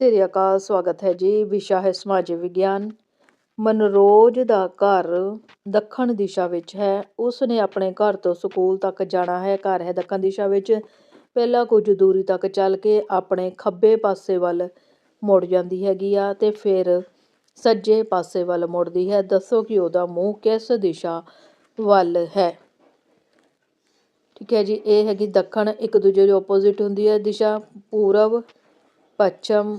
ਸ੍ਰੀ ਅਕਾਲ ਸਵਾਗਤ ਹੈ ਜੀ। ਵਿਸ਼ਾ ਹੈ ਸਮਾਜ ਵਿਗਿਆਨ। ਮਨਰੋਜ ਦਾ ਘਰ ਦੱਖਣ ਦਿਸ਼ਾ ਵਿੱਚ ਹੈ। ਉਸ ਨੇ ਆਪਣੇ ਘਰ ਤੋਂ ਸਕੂਲ ਤੱਕ ਜਾਣਾ ਹੈ। ਘਰ ਹੈ ਦੱਖਣ ਦਿਸ਼ਾ ਵਿੱਚ। ਪਹਿਲਾਂ ਕੁਝ ਦੂਰੀ ਤੱਕ ਚੱਲ ਕੇ ਆਪਣੇ ਖੱਬੇ ਪਾਸੇ ਵੱਲ ਮੁੜ ਜਾਂਦੀ ਹੈਗੀ ਆ ਤੇ ਫਿਰ ਸੱਜੇ ਪਾਸੇ ਵੱਲ ਮੁੜਦੀ ਹੈ। ਦੱਸੋ ਕਿ ਉਹਦਾ ਮੂੰਹ ਕਿਸ ਦਿਸ਼ਾ ਵੱਲ ਹੈ? ਠੀਕ ਹੈ ਜੀ, ਇਹ ਹੈਗੀ ਦੱਖਣ। ਇੱਕ ਦੂਜੇ ਦੇ ਆਪੋਜ਼ਿਟ ਹੁੰਦੀ ਹੈ। ਦਿਸ਼ਾ ਪੂਰਬ, ਪੱਛਮ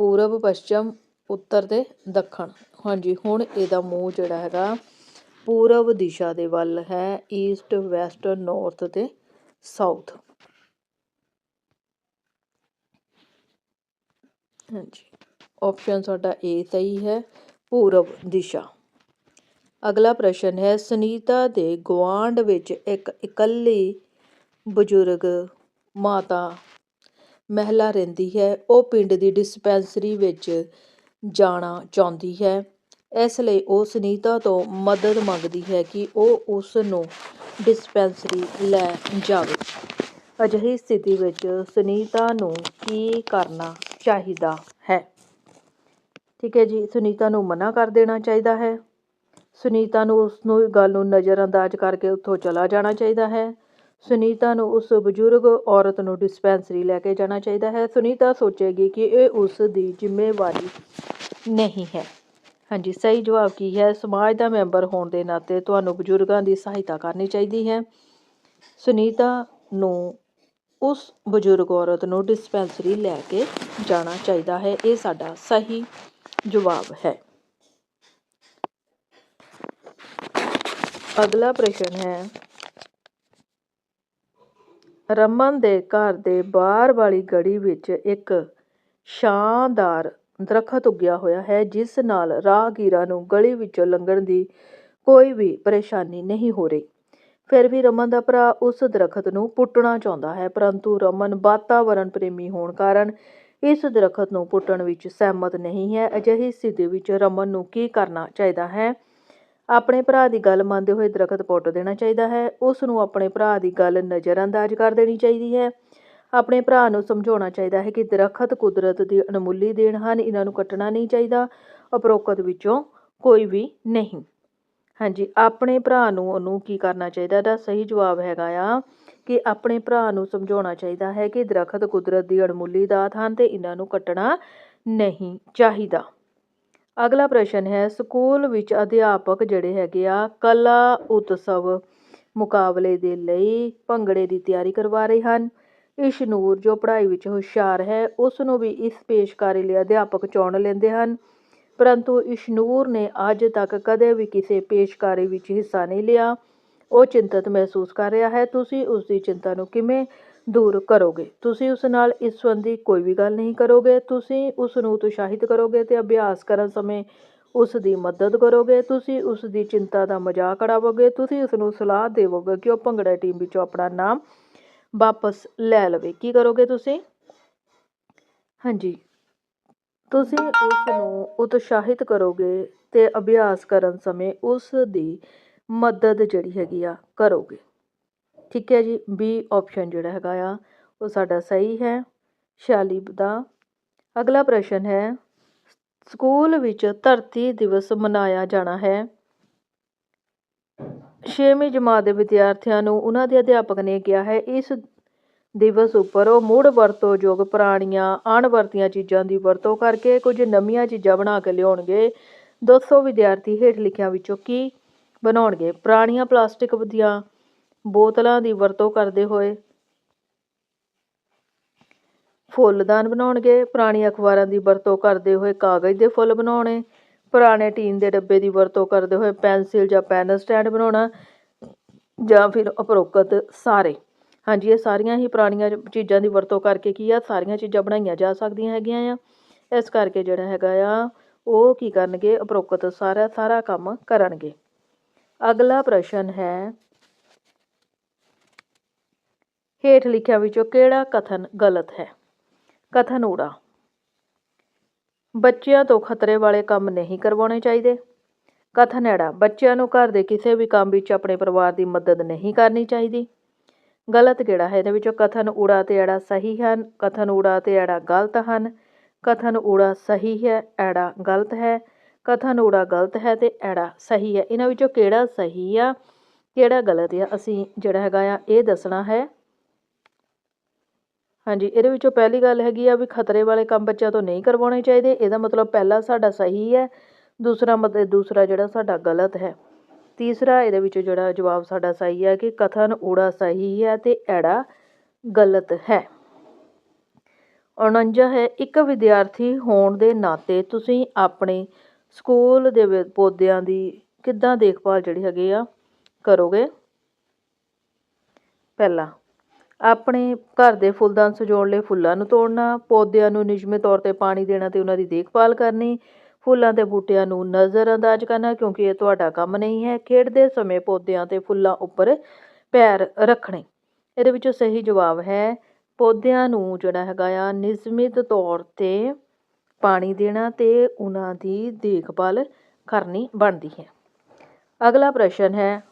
ਪੂਰਬ, ਪੱਛਮ, ਉੱਤਰ ਅਤੇ ਦੱਖਣ। ਹਾਂਜੀ, ਹੁਣ ਇਹਦਾ ਮੂੰਹ ਜਿਹੜਾ ਹੈਗਾ ਪੂਰਬ ਦਿਸ਼ਾ ਦੇ ਵੱਲ ਹੈ ਈਸਟ ਵੈਸਟ ਨੌਰਥ ਅਤੇ ਸਾਊਥ ਹਾਂਜੀ ਆਪਸ਼ਨ ਸਾਡਾ ਏ ਸਹੀ ਹੈ, ਪੂਰਬ ਦਿਸ਼ਾ। ਅਗਲਾ ਪ੍ਰਸ਼ਨ ਹੈ, ਸੁਨੀਤਾ ਦੇ ਗੁਆਂਢ ਵਿੱਚ ਇੱਕ ਇਕੱਲੀ ਬਜ਼ੁਰਗ ਮਾਤਾ ਮਹਿਲਾ ਰਹਿੰਦੀ ਹੈ। ਉਹ ਪਿੰਡ ਦੀ ਡਿਸਪੈਂਸਰੀ ਵਿੱਚ ਜਾਣਾ ਚਾਹੁੰਦੀ ਹੈ। ਇਸ ਲਈ ਉਹ ਸੁਨੀਤਾ ਤੋਂ ਮਦਦ ਮੰਗਦੀ ਹੈ ਕਿ ਉਹ ਉਸ ਨੂੰ ਡਿਸਪੈਂਸਰੀ ਲੈ ਜਾਵੇ। ਅਜਿਹੀ ਸਥਿਤੀ ਵਿੱਚ ਸੁਨੀਤਾ ਨੂੰ ਕੀ ਕਰਨਾ ਚਾਹੀਦਾ ਹੈ? ਠੀਕ ਹੈ ਜੀ, ਸੁਨੀਤਾ ਨੂੰ ਮਨਾ ਕਰ ਦੇਣਾ ਚਾਹੀਦਾ ਹੈ। ਸੁਨੀਤਾ ਨੂੰ ਉਸ ਨੂੰ ਗੱਲ ਨੂੰ ਨਜ਼ਰਅੰਦਾਜ਼ ਕਰਕੇ ਉੱਥੋਂ ਚਲਾ ਜਾਣਾ ਚਾਹੀਦਾ ਹੈ। ਸੁਨੀਤਾ ਨੂੰ ਉਸ ਬਜ਼ੁਰਗ ਔਰਤ ਨੂੰ ਡਿਸਪੈਂਸਰੀ ਲੈ ਕੇ ਜਾਣਾ ਚਾਹੀਦਾ ਹੈ। ਸੁਨੀਤਾ ਸੋਚੇਗੀ ਕਿ ਇਹ ਉਸ ਦੀ ਜ਼ਿੰਮੇਵਾਰੀ ਨਹੀਂ ਹੈ। ਹਾਂਜੀ, ਸਹੀ ਜਵਾਬ ਕੀ ਹੈ? ਸਮਾਜ ਦਾ ਮੈਂਬਰ ਹੋਣ ਦੇ ਨਾਤੇ ਤੁਹਾਨੂੰ ਬਜ਼ੁਰਗਾਂ ਦੀ ਸਹਾਇਤਾ ਕਰਨੀ ਚਾਹੀਦੀ ਹੈ। ਸੁਨੀਤਾ ਨੂੰ ਉਸ ਬਜ਼ੁਰਗ ਔਰਤ ਨੂੰ ਡਿਸਪੈਂਸਰੀ ਲੈ ਕੇ ਜਾਣਾ ਚਾਹੀਦਾ ਹੈ। ਇਹ ਸਾਡਾ ਸਹੀ ਜਵਾਬ ਹੈ। ਅਗਲਾ ਪ੍ਰਸ਼ਨ ਹੈ ਰਮਨ ਦੇ ਘਰ ਦੇ ਬਾਹਰ ਵਾਲੀ ਗਲੀ ਵਿੱਚ ਇੱਕ ਸ਼ਾਨਦਾਰ ਦਰੱਖਤ ਉੱਗਿਆ ਹੋਇਆ ਹੈ, ਜਿਸ ਨਾਲ ਰਾਹਗੀਰਾਂ ਨੂੰ ਗਲੀ ਵਿੱਚੋਂ ਲੰਘਣ ਦੀ ਕੋਈ ਵੀ ਪਰੇਸ਼ਾਨੀ ਨਹੀਂ ਹੋ ਰਹੀ। ਫਿਰ ਵੀ ਰਮਨ ਦਾ ਭਰਾ ਉਸ ਦਰਖਤ ਨੂੰ ਪੁੱਟਣਾ ਚਾਹੁੰਦਾ ਹੈ, ਪਰੰਤੂ ਰਮਨ ਵਾਤਾਵਰਣ ਪ੍ਰੇਮੀ ਹੋਣ ਕਾਰਨ ਇਸ ਦਰਖਤ ਨੂੰ ਪੁੱਟਣ ਵਿੱਚ ਸਹਿਮਤ ਨਹੀਂ ਹੈ। ਅਜਿਹੀ ਸਥਿਤੀ ਵਿੱਚ ਰਮਨ ਨੂੰ ਕੀ ਕਰਨਾ ਚਾਹੀਦਾ ਹੈ? ਆਪਣੇ ਭਰਾ ਦੀ ਗੱਲ ਮੰਨਦੇ ਹੋਏ ਦਰਖਤ ਪੁੱਟ ਦੇਣਾ ਚਾਹੀਦਾ ਹੈ। ਉਸ ਨੂੰ ਆਪਣੇ ਭਰਾ ਦੀ ਗੱਲ ਨਜ਼ਰਅੰਦਾਜ਼ ਕਰ ਦੇਣੀ ਚਾਹੀਦੀ ਹੈ। ਆਪਣੇ ਭਰਾ ਨੂੰ ਸਮਝਾਉਣਾ ਚਾਹੀਦਾ ਹੈ ਕਿ ਦਰਖਤ ਕੁਦਰਤ ਦੀ ਅਣਮੁੱਲੀ ਦੇਣ ਹਨ, ਇਹਨਾਂ ਨੂੰ ਕੱਟਣਾ ਨਹੀਂ ਚਾਹੀਦਾ ਉਪਰੋਕਤ ਵਿੱਚੋਂ ਕੋਈ ਵੀ ਨਹੀਂ। ਹਾਂਜੀ, ਆਪਣੇ ਭਰਾ ਨੂੰ ਉਹਨੂੰ ਕੀ ਕਰਨਾ ਚਾਹੀਦਾ? ਦਾ ਸਹੀ ਜਵਾਬ ਹੈਗਾ ਆ ਕਿ ਆਪਣੇ ਭਰਾ ਨੂੰ ਸਮਝਾਉਣਾ ਚਾਹੀਦਾ ਹੈ ਕਿ ਦਰਖਤ ਕੁਦਰਤ ਦੀ ਅਣਮੁੱਲੀ ਦਾਤ ਹਨ ਤੇ ਇਹਨਾਂ ਨੂੰ ਕੱਟਣਾ ਨਹੀਂ ਚਾਹੀਦਾ। ਅਗਲਾ ਪ੍ਰਸ਼ਨ ਹੈ, ਸਕੂਲ ਵਿੱਚ ਅਧਿਆਪਕ ਜਿਹੜੇ ਹੈਗੇ ਆ, ਕਲਾ ਉਤਸਵ ਮੁਕਾਬਲੇ ਦੇ ਲਈ ਭੰਗੜੇ ਦੀ ਤਿਆਰੀ ਕਰਵਾ ਰਹੇ ਹਨ। ਇਸ਼ਨੂਰ ਜੋ ਪੜ੍ਹਾਈ ਵਿੱਚ ਹੁਸ਼ਿਆਰ ਹੈ, ਉਸ ਨੂੰ ਵੀ ਇਸ ਪੇਸ਼ਕਾਰੀ ਲਈ ਅਧਿਆਪਕ ਚੁਣ ਲੈਂਦੇ ਹਨ। ਪਰੰਤੂ ਇਸ਼ਨੂਰ ਨੇ ਅੱਜ ਤੱਕ ਕਦੇ ਵੀ ਕਿਸੇ ਪੇਸ਼ਕਾਰੀ ਵਿੱਚ ਹਿੱਸਾ ਨਹੀਂ ਲਿਆ। ਉਹ ਚਿੰਤਤ ਮਹਿਸੂਸ ਕਰ ਰਿਹਾ ਹੈ, ਤੁਸੀਂ ਉਸ ਦੀ ਚਿੰਤਾ ਨੂੰ ਕਿਵੇਂ ਦੂਰ ਕਰੋਗੇ। ਤੁਸੀਂ ਉਸ ਨਾਲ ਇਸ ਸੰਬੰਧੀ ਕੋਈ ਵੀ ਗੱਲ ਨਹੀਂ ਕਰੋਗੇ। ਤੁਸੀਂ ਉਸ ਨੂੰ ਉਤਸ਼ਾਹਿਤ ਕਰੋਗੇ ਤੇ ਅਭਿਆਸ ਕਰਨ ਸਮੇਂ ਉਸ ਦੀ ਮਦਦ ਕਰੋਗੇ। ਤੁਸੀਂ ਉਸ ਦੀ ਚਿੰਤਾ ਦਾ ਮਜ਼ਾਕ ਉਡਾਵੋਗੇ। ਤੁਸੀਂ ਉਸ ਨੂੰ ਸਲਾਹ ਦੇਵੋਗੇ ਕਿ ਉਹ ਭੰਗੜਾ ਟੀਮ ਵਿੱਚੋਂ ਆਪਣਾ ਨਾਮ ਵਾਪਸ ਲੈ ਲਵੇ। ਕੀ ਕਰੋਗੇ ਤੁਸੀਂ? ਹਾਂਜੀ। ਤੁਸੀਂ ਉਸ ਨੂੰ ਉਤਸ਼ਾਹਿਤ ਕਰੋਗੇ ਤੇ ਅਭਿਆਸ ਕਰਨ ਸਮੇਂ ਉਸ ਦੀ ਮਦਦ ਜਿਹੜੀ ਹੈਗੀ ਆ ਕਰੋਗੇ। ਠੀਕ ਹੈ ਜੀ ਬੀ ਆਪਸ਼ਨ ਜਿਹੜਾ ਹੈਗਾ ਆ, ਉਹ ਸਾਡਾ ਸਹੀ ਹੈ 46 ਦਾ। ਅਗਲਾ ਪ੍ਰਸ਼ਨ ਹੈ, ਸਕੂਲ ਵਿੱਚ ਧਰਤੀ ਦਿਵਸ ਮਨਾਇਆ ਜਾਣਾ ਹੈ। 6ਵੀਂ ਜਮਾਤ ਦੇ ਵਿਦਿਆਰਥੀਆਂ ਨੂੰ ਉਹਨਾਂ ਦੇ ਅਧਿਆਪਕ ਨੇ ਕਿਹਾ ਹੈ, ਇਸ ਦਿਵਸ ਉੱਪਰ ਉਹ ਮੁੜ ਵਰਤੋਂਯੋਗ ਪੁਰਾਣੀਆਂ, ਅਣਵਰਤੀਆਂ ਚੀਜ਼ਾਂ ਦੀ ਵਰਤੋਂ ਕਰਕੇ ਕੁਝ ਨਵੀਆਂ ਚੀਜ਼ਾਂ ਬਣਾ ਕੇ ਲਿਆਉਣਗੇ। 200 ਵਿਦਿਆਰਥੀ ਹੇਠ ਲਿਖਿਆਂ ਵਿੱਚੋਂ ਕੀ ਬਣਾਉਣਗੇ? ਪੁਰਾਣੀਆਂ, ਪਲਾਸਟਿਕ ਦੀਆਂ ਬੋਤਲਾਂ ਦੀ ਵਰਤੋਂ ਕਰਦੇ ਹੋਏ ਫੁੱਲਦਾਨ ਬਣਾਉਣਗੇ। ਪੁਰਾਣੀ ਅਖਬਾਰਾਂ ਦੀ ਵਰਤੋਂ ਕਰਦੇ ਹੋਏ ਕਾਗਜ਼ ਦੇ ਫੁੱਲ ਬਣਾਉਣੇ। ਪੁਰਾਣੇ ਟੀਨ ਦੇ ਡੱਬੇ ਦੀ ਵਰਤੋਂ ਕਰਦੇ ਹੋਏ ਪੈਨਸਿਲ ਜਾਂ ਪੈਨ ਸਟੈਂਡ ਬਣਾਉਣਾ ਜਾਂ ਫਿਰ ਉਪਰੋਕਤ ਸਾਰੇ। ਹਾਂਜੀ, ਇਹ ਸਾਰੀਆਂ ਹੀ ਪੁਰਾਣੀਆਂ ਚੀਜ਼ਾਂ ਦੀ ਵਰਤੋਂ ਕਰਕੇ ਕੀ ਆ, ਸਾਰੀਆਂ ਚੀਜ਼ਾਂ ਬਣਾਈਆਂ ਜਾ ਸਕਦੀਆਂ ਹੈਗੀਆਂ ਆ। ਇਸ ਕਰਕੇ ਜਿਹੜਾ ਹੈਗਾ ਆ, ਉਹ ਕੀ ਕਰਨਗੇ, ਉਪਰੋਕਤ ਸਾਰਾ ਸਾਰਾ ਕੰਮ ਕਰਨਗੇ। ਅਗਲਾ ਪ੍ਰਸ਼ਨ ਹੈ ਹੇਠ ਲਿਖਿਆ ਵਿੱਚੋਂ ਕਿਹੜਾ ਕਥਨ ਗਲਤ ਹੈ? ਕਥਨ ਊੜਾ। ਬੱਚਿਆਂ ਤੋਂ ਖਤਰੇ ਵਾਲੇ ਕੰਮ ਨਹੀਂ ਕਰਵਾਉਣੇ ਚਾਹੀਦੇ। ਕਥਨ ਐੜਾ। ਬੱਚਿਆਂ ਨੂੰ ਘਰ ਦੇ ਕਿਸੇ ਵੀ ਕੰਮ ਵਿੱਚ ਆਪਣੇ ਪਰਿਵਾਰ ਦੀ ਮਦਦ ਨਹੀਂ ਕਰਨੀ ਚਾਹੀਦੀ। ਗਲਤ ਕਿਹੜਾ ਹੈ? ਇਹਦੇ ਵਿੱਚੋਂ ਕਥਨ ਊੜਾ ਤੇ ਐੜਾ ਸਹੀ ਹਨ, ਕਥਨ ਊੜਾ ਤੇ ਐੜਾ ਗਲਤ ਹਨ, ਕਥਨ ਊੜਾ ਸਹੀ ਹੈ, ਐੜਾ ਗਲਤ ਹੈ, ਕਥਨ ਊੜਾ ਗਲਤ ਹੈ ਤੇ ਐੜਾ ਸਹੀ ਹੈ। ਇਹਨਾਂ ਵਿੱਚੋਂ ਕਿਹੜਾ ਸਹੀ ਆ, ਕਿਹੜਾ ਗਲਤ ਆ? ਅਸੀਂ ਜਿਹੜਾ ਹੈਗਾ ਆ, ਇਹ ਦੱਸਣਾ ਹੈ ਹਾਂਜੀ, ਇਹਦੇ ਵਿੱਚੋਂ ਪਹਿਲੀ ਗੱਲ ਹੈਗੀ ਆ ਵੀ ਖਤਰੇ ਵਾਲੇ ਕੰਮ ਬੱਚਿਆਂ ਤੋਂ ਨਹੀਂ ਕਰਵਾਉਣੇ ਚਾਹੀਦੇ, ਇਹਦਾ ਮਤਲਬ ਪਹਿਲਾ ਸਾਡਾ ਸਹੀ ਹੈ, ਦੂਸਰਾ ਮਤਲਬ ਦੂਸਰਾ ਜਿਹੜਾ ਸਾਡਾ ਗਲਤ ਹੈ। ਤੀਸਰਾ, ਇਹਦੇ ਵਿੱਚ ਜਿਹੜਾ ਜਵਾਬ ਸਾਡਾ ਸਹੀ ਹੈ ਕਿ ਕਥਨ ਊੜਾ ਸਹੀ ਹੈ ਤੇ ਐੜਾ ਗਲਤ ਹੈ। 49 ਹੈ, ਇੱਕ ਵਿਦਿਆਰਥੀ ਹੋਣ ਦੇ ਨਾਤੇ ਤੁਸੀਂ ਆਪਣੇ ਸਕੂਲ ਦੇ ਵਿ- ਪੌਦਿਆਂ ਦੀ ਕਿੱਦਾਂ ਦੇਖਭਾਲ ਜਿਹੜੀ ਹੈਗੀ ਆ ਕਰੋਗੇ? ਪਹਿਲਾ ਆਪਣੇ ਘਰ ਦੇ ਫੁੱਲਦਾਨ ਸਜਾਉਣ ਲਈ ਫੁੱਲਾਂ ਨੂੰ ਤੋੜਨਾ, ਪੌਦਿਆਂ ਨੂੰ ਨਿਯਮਿਤ ਤੌਰ ਤੇ ਪਾਣੀ ਦੇਣਾ ਤੇ ਉਹਨਾਂ ਦੀ ਦੇਖਭਾਲ ਕਰਨੀ, ਫੁੱਲਾਂ ਤੇ ਬੂਟਿਆਂ ਨੂੰ ਨਜ਼ਰਅੰਦਾਜ਼ ਕਰਨਾ ਕਿਉਂਕਿ ਇਹ ਤੁਹਾਡਾ ਕੰਮ ਨਹੀਂ ਹੈ। ਖੇਡਦੇ ਸਮੇਂ ਪੌਦਿਆਂ ਤੇ ਫੁੱਲਾਂ ਉੱਪਰ ਪੈਰ ਰੱਖਣੇ। ਇਹਦੇ ਵਿੱਚੋਂ ਸਹੀ ਜਵਾਬ ਹੈ, ਪੌਦਿਆਂ ਨੂੰ ਜਿਹੜਾ ਹੈਗਾ ਆ, ਨਿਯਮਿਤ ਤੌਰ ਤੇ ਪਾਣੀ ਦੇਣਾ ਤੇ ਉਹਨਾਂ ਦੀ ਦੇਖਭਾਲ ਕਰਨੀ ਬਣਦੀ ਹੈ। ਅਗਲਾ ਪ੍ਰਸ਼ਨ ਹੈ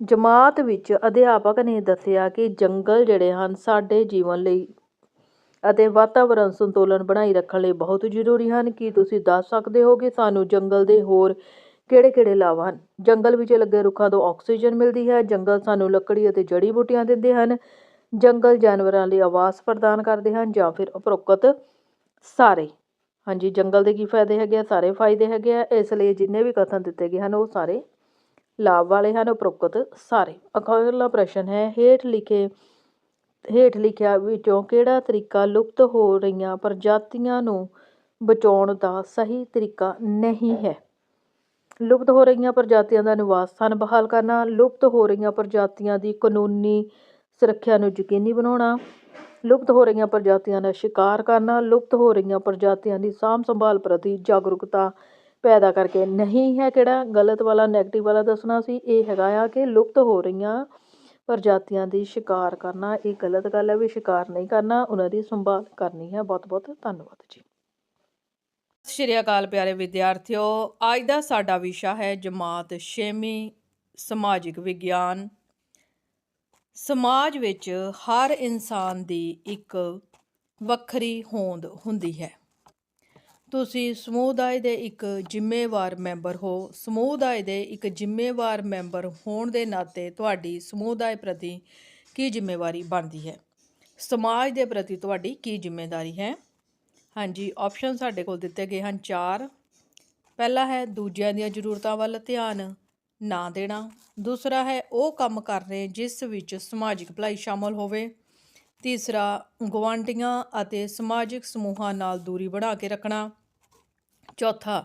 ਜਮਾਤ ਵਿੱਚ ਅਧਿਆਪਕ ਨੇ ਦੱਸਿਆ ਕਿ ਜੰਗਲ ਜਿਹੜੇ ਹਨ, ਸਾਡੇ ਜੀਵਨ ਲਈ ਅਤੇ ਵਾਤਾਵਰਨ ਸੰਤੁਲਨ ਬਣਾਈ ਰੱਖਣ ਲਈ ਬਹੁਤ ਜ਼ਰੂਰੀ ਹਨ। ਕੀ ਤੁਸੀਂ ਦੱਸ ਸਕਦੇ ਹੋ ਕਿ ਸਾਨੂੰ ਜੰਗਲ ਦੇ ਹੋਰ ਕਿਹੜੇ-ਕਿਹੜੇ ਲਾਭ ਹਨ? ਜੰਗਲ ਵਿੱਚ ਲੱਗੇ ਰੁੱਖਾਂ ਤੋਂ ਆਕਸੀਜਨ ਮਿਲਦੀ ਹੈ। ਜੰਗਲ ਸਾਨੂੰ ਲੱਕੜੀ ਅਤੇ ਜੜੀ ਬੂਟੀਆਂ ਦਿੰਦੇ ਹਨ। ਜੰਗਲ ਜਾਨਵਰਾਂ ਲਈ ਆਵਾਸ ਪ੍ਰਦਾਨ ਕਰਦੇ ਹਨ ਜਾਂ ਫਿਰ ਉਪਰੋਕਤ ਸਾਰੇ। ਹਾਂਜੀ, ਜੰਗਲ ਦੇ ਕੀ ਫਾਇਦੇ ਹੈਗੇ ਆ? ਸਾਰੇ ਫਾਇਦੇ ਹੈਗੇ ਆ। ਇਸ ਲਈ ਜਿੰਨੇ ਵੀ ਕਥਨ ਦਿੱਤੇ ਗਏ ਹਨ, ਉਹ ਸਾਰੇ ਲਾਭ ਵਾਲੇ ਹਨ ਉਪਰੋਕਤ ਸਾਰੇ। ਅਗਲਾ ਪ੍ਰਸ਼ਨ ਹੈ, ਹੇਠ ਲਿਖੇ, ਹੇਠ ਲਿਖਿਆ ਵਿੱਚੋਂ ਕਿਹੜਾ ਤਰੀਕਾ ਲੁਪਤ ਹੋ ਰਹੀਆਂ ਪ੍ਰਜਾਤੀਆਂ ਨੂੰ ਬਚਾਉਣ ਦਾ ਸਹੀ ਤਰੀਕਾ ਨਹੀਂ ਹੈ? ਲੁਪਤ ਹੋ ਰਹੀਆਂ ਪ੍ਰਜਾਤੀਆਂ ਦਾ ਨਿਵਾਸ ਸਥਾਨ ਬਹਾਲ ਕਰਨਾ, ਲੁਪਤ ਹੋ ਰਹੀਆਂ ਪ੍ਰਜਾਤੀਆਂ ਦੀ ਕਾਨੂੰਨੀ ਸੁਰੱਖਿਆ ਨੂੰ ਯਕੀਨੀ ਬਣਾਉਣਾ, ਲੁਪਤ ਹੋ ਰਹੀਆਂ ਪ੍ਰਜਾਤੀਆਂ ਦਾ ਸ਼ਿਕਾਰ ਕਰਨਾ, ਲੁਪਤ ਹੋ ਰਹੀਆਂ ਪ੍ਰਜਾਤੀਆਂ ਦੀ ਸਾਂਭ ਸੰਭਾਲ ਪ੍ਰਤੀ ਜਾਗਰੂਕਤਾ ਪੈਦਾ ਕਰਕੇ। ਨਹੀਂ ਹੈ ਕਿਹੜਾ ਗਲਤ ਵਾਲਾ 네ਗੇਟਿਵ ਵਾਲਾ ਦੱਸਣਾ ਸੀ। ਇਹ ਹੈਗਾ ਆ ਕਿ ਲੁਪਤ ਹੋ ਰਹੀਆਂ ਪ੍ਰਜਾਤੀਆਂ ਦੀ ਸ਼ਿਕਾਰ ਕਰਨਾ। ਇਹ ਗਲਤ ਗੱਲ ਹੈ ਵੀ ਸ਼ਿਕਾਰ ਨਹੀਂ ਕਰਨਾ, ਉਹਨਾਂ ਦੀ ਸੰਭਾਲ ਕਰਨੀ ਹੈ। ਬਹੁਤ ਬਹੁਤ ਧੰਨਵਾਦ ਜੀ। ਸਤਿ ਸ਼੍ਰੀ ਅਕਾਲ ਪਿਆਰੇ ਵਿਦਿਆਰਥੀਓ। ਅੱਜ ਦਾ ਸਾਡਾ ਵਿਸ਼ਾ ਹੈ ਜਮਾਤ 6ਵੀਂ ਸਮਾਜਿਕ ਵਿਗਿਆਨ। ਸਮਾਜ ਵਿੱਚ ਹਰ ਇਨਸਾਨ ਦੀ ਇੱਕ ਵੱਖਰੀ ਹੋਂਦ ਹੁੰਦੀ ਹੈ। ਤੁਸੀਂ ਸਮੁਦਾਇ ਦੇ ਇੱਕ ਜ਼ਿੰਮੇਵਾਰ ਮੈਂਬਰ ਹੋ। ਸਮੁਦਾਇ ਦੇ ਇੱਕ ਜ਼ਿੰਮੇਵਾਰ ਮੈਂਬਰ ਹੋਣ ਦੇ ਨਾਤੇ ਤੁਹਾਡੀ ਸਮੁਦਾਇ ਪ੍ਰਤੀ ਕੀ ਜ਼ਿੰਮੇਵਾਰੀ ਬਣਦੀ ਹੈ? ਸਮਾਜ ਦੇ ਪ੍ਰਤੀ ਤੁਹਾਡੀ ਕੀ ਜ਼ਿੰਮੇਵਾਰੀ ਹੈ? ਹਾਂਜੀ ਆਪਸ਼ਨ ਸਾਡੇ ਕੋਲ ਦਿੱਤੇ ਗਏ ਹਨ ਚਾਰ। ਪਹਿਲਾ ਹੈ ਦੂਜਿਆਂ ਦੀਆਂ ਜ਼ਰੂਰਤਾਂ ਵੱਲ ਧਿਆਨ, ਨਾ ਦੇਣਾ। ਦੂਸਰਾ ਹੈ ਉਹ ਕੰਮ ਕਰਨੇ ਜਿਸ ਵਿੱਚ ਸਮਾਜਿਕ ਭਲਾਈ ਸ਼ਾਮਲ ਹੋਵੇ। ਤੀਸਰਾ, ਗੁਆਂਢੀਆਂ ਅਤੇ ਸਮਾਜਿਕ ਸਮੂਹਾਂ ਨਾਲ ਦੂਰੀ ਬਣਾ ਕੇ ਰੱਖਣਾ। ਚੌਥਾ,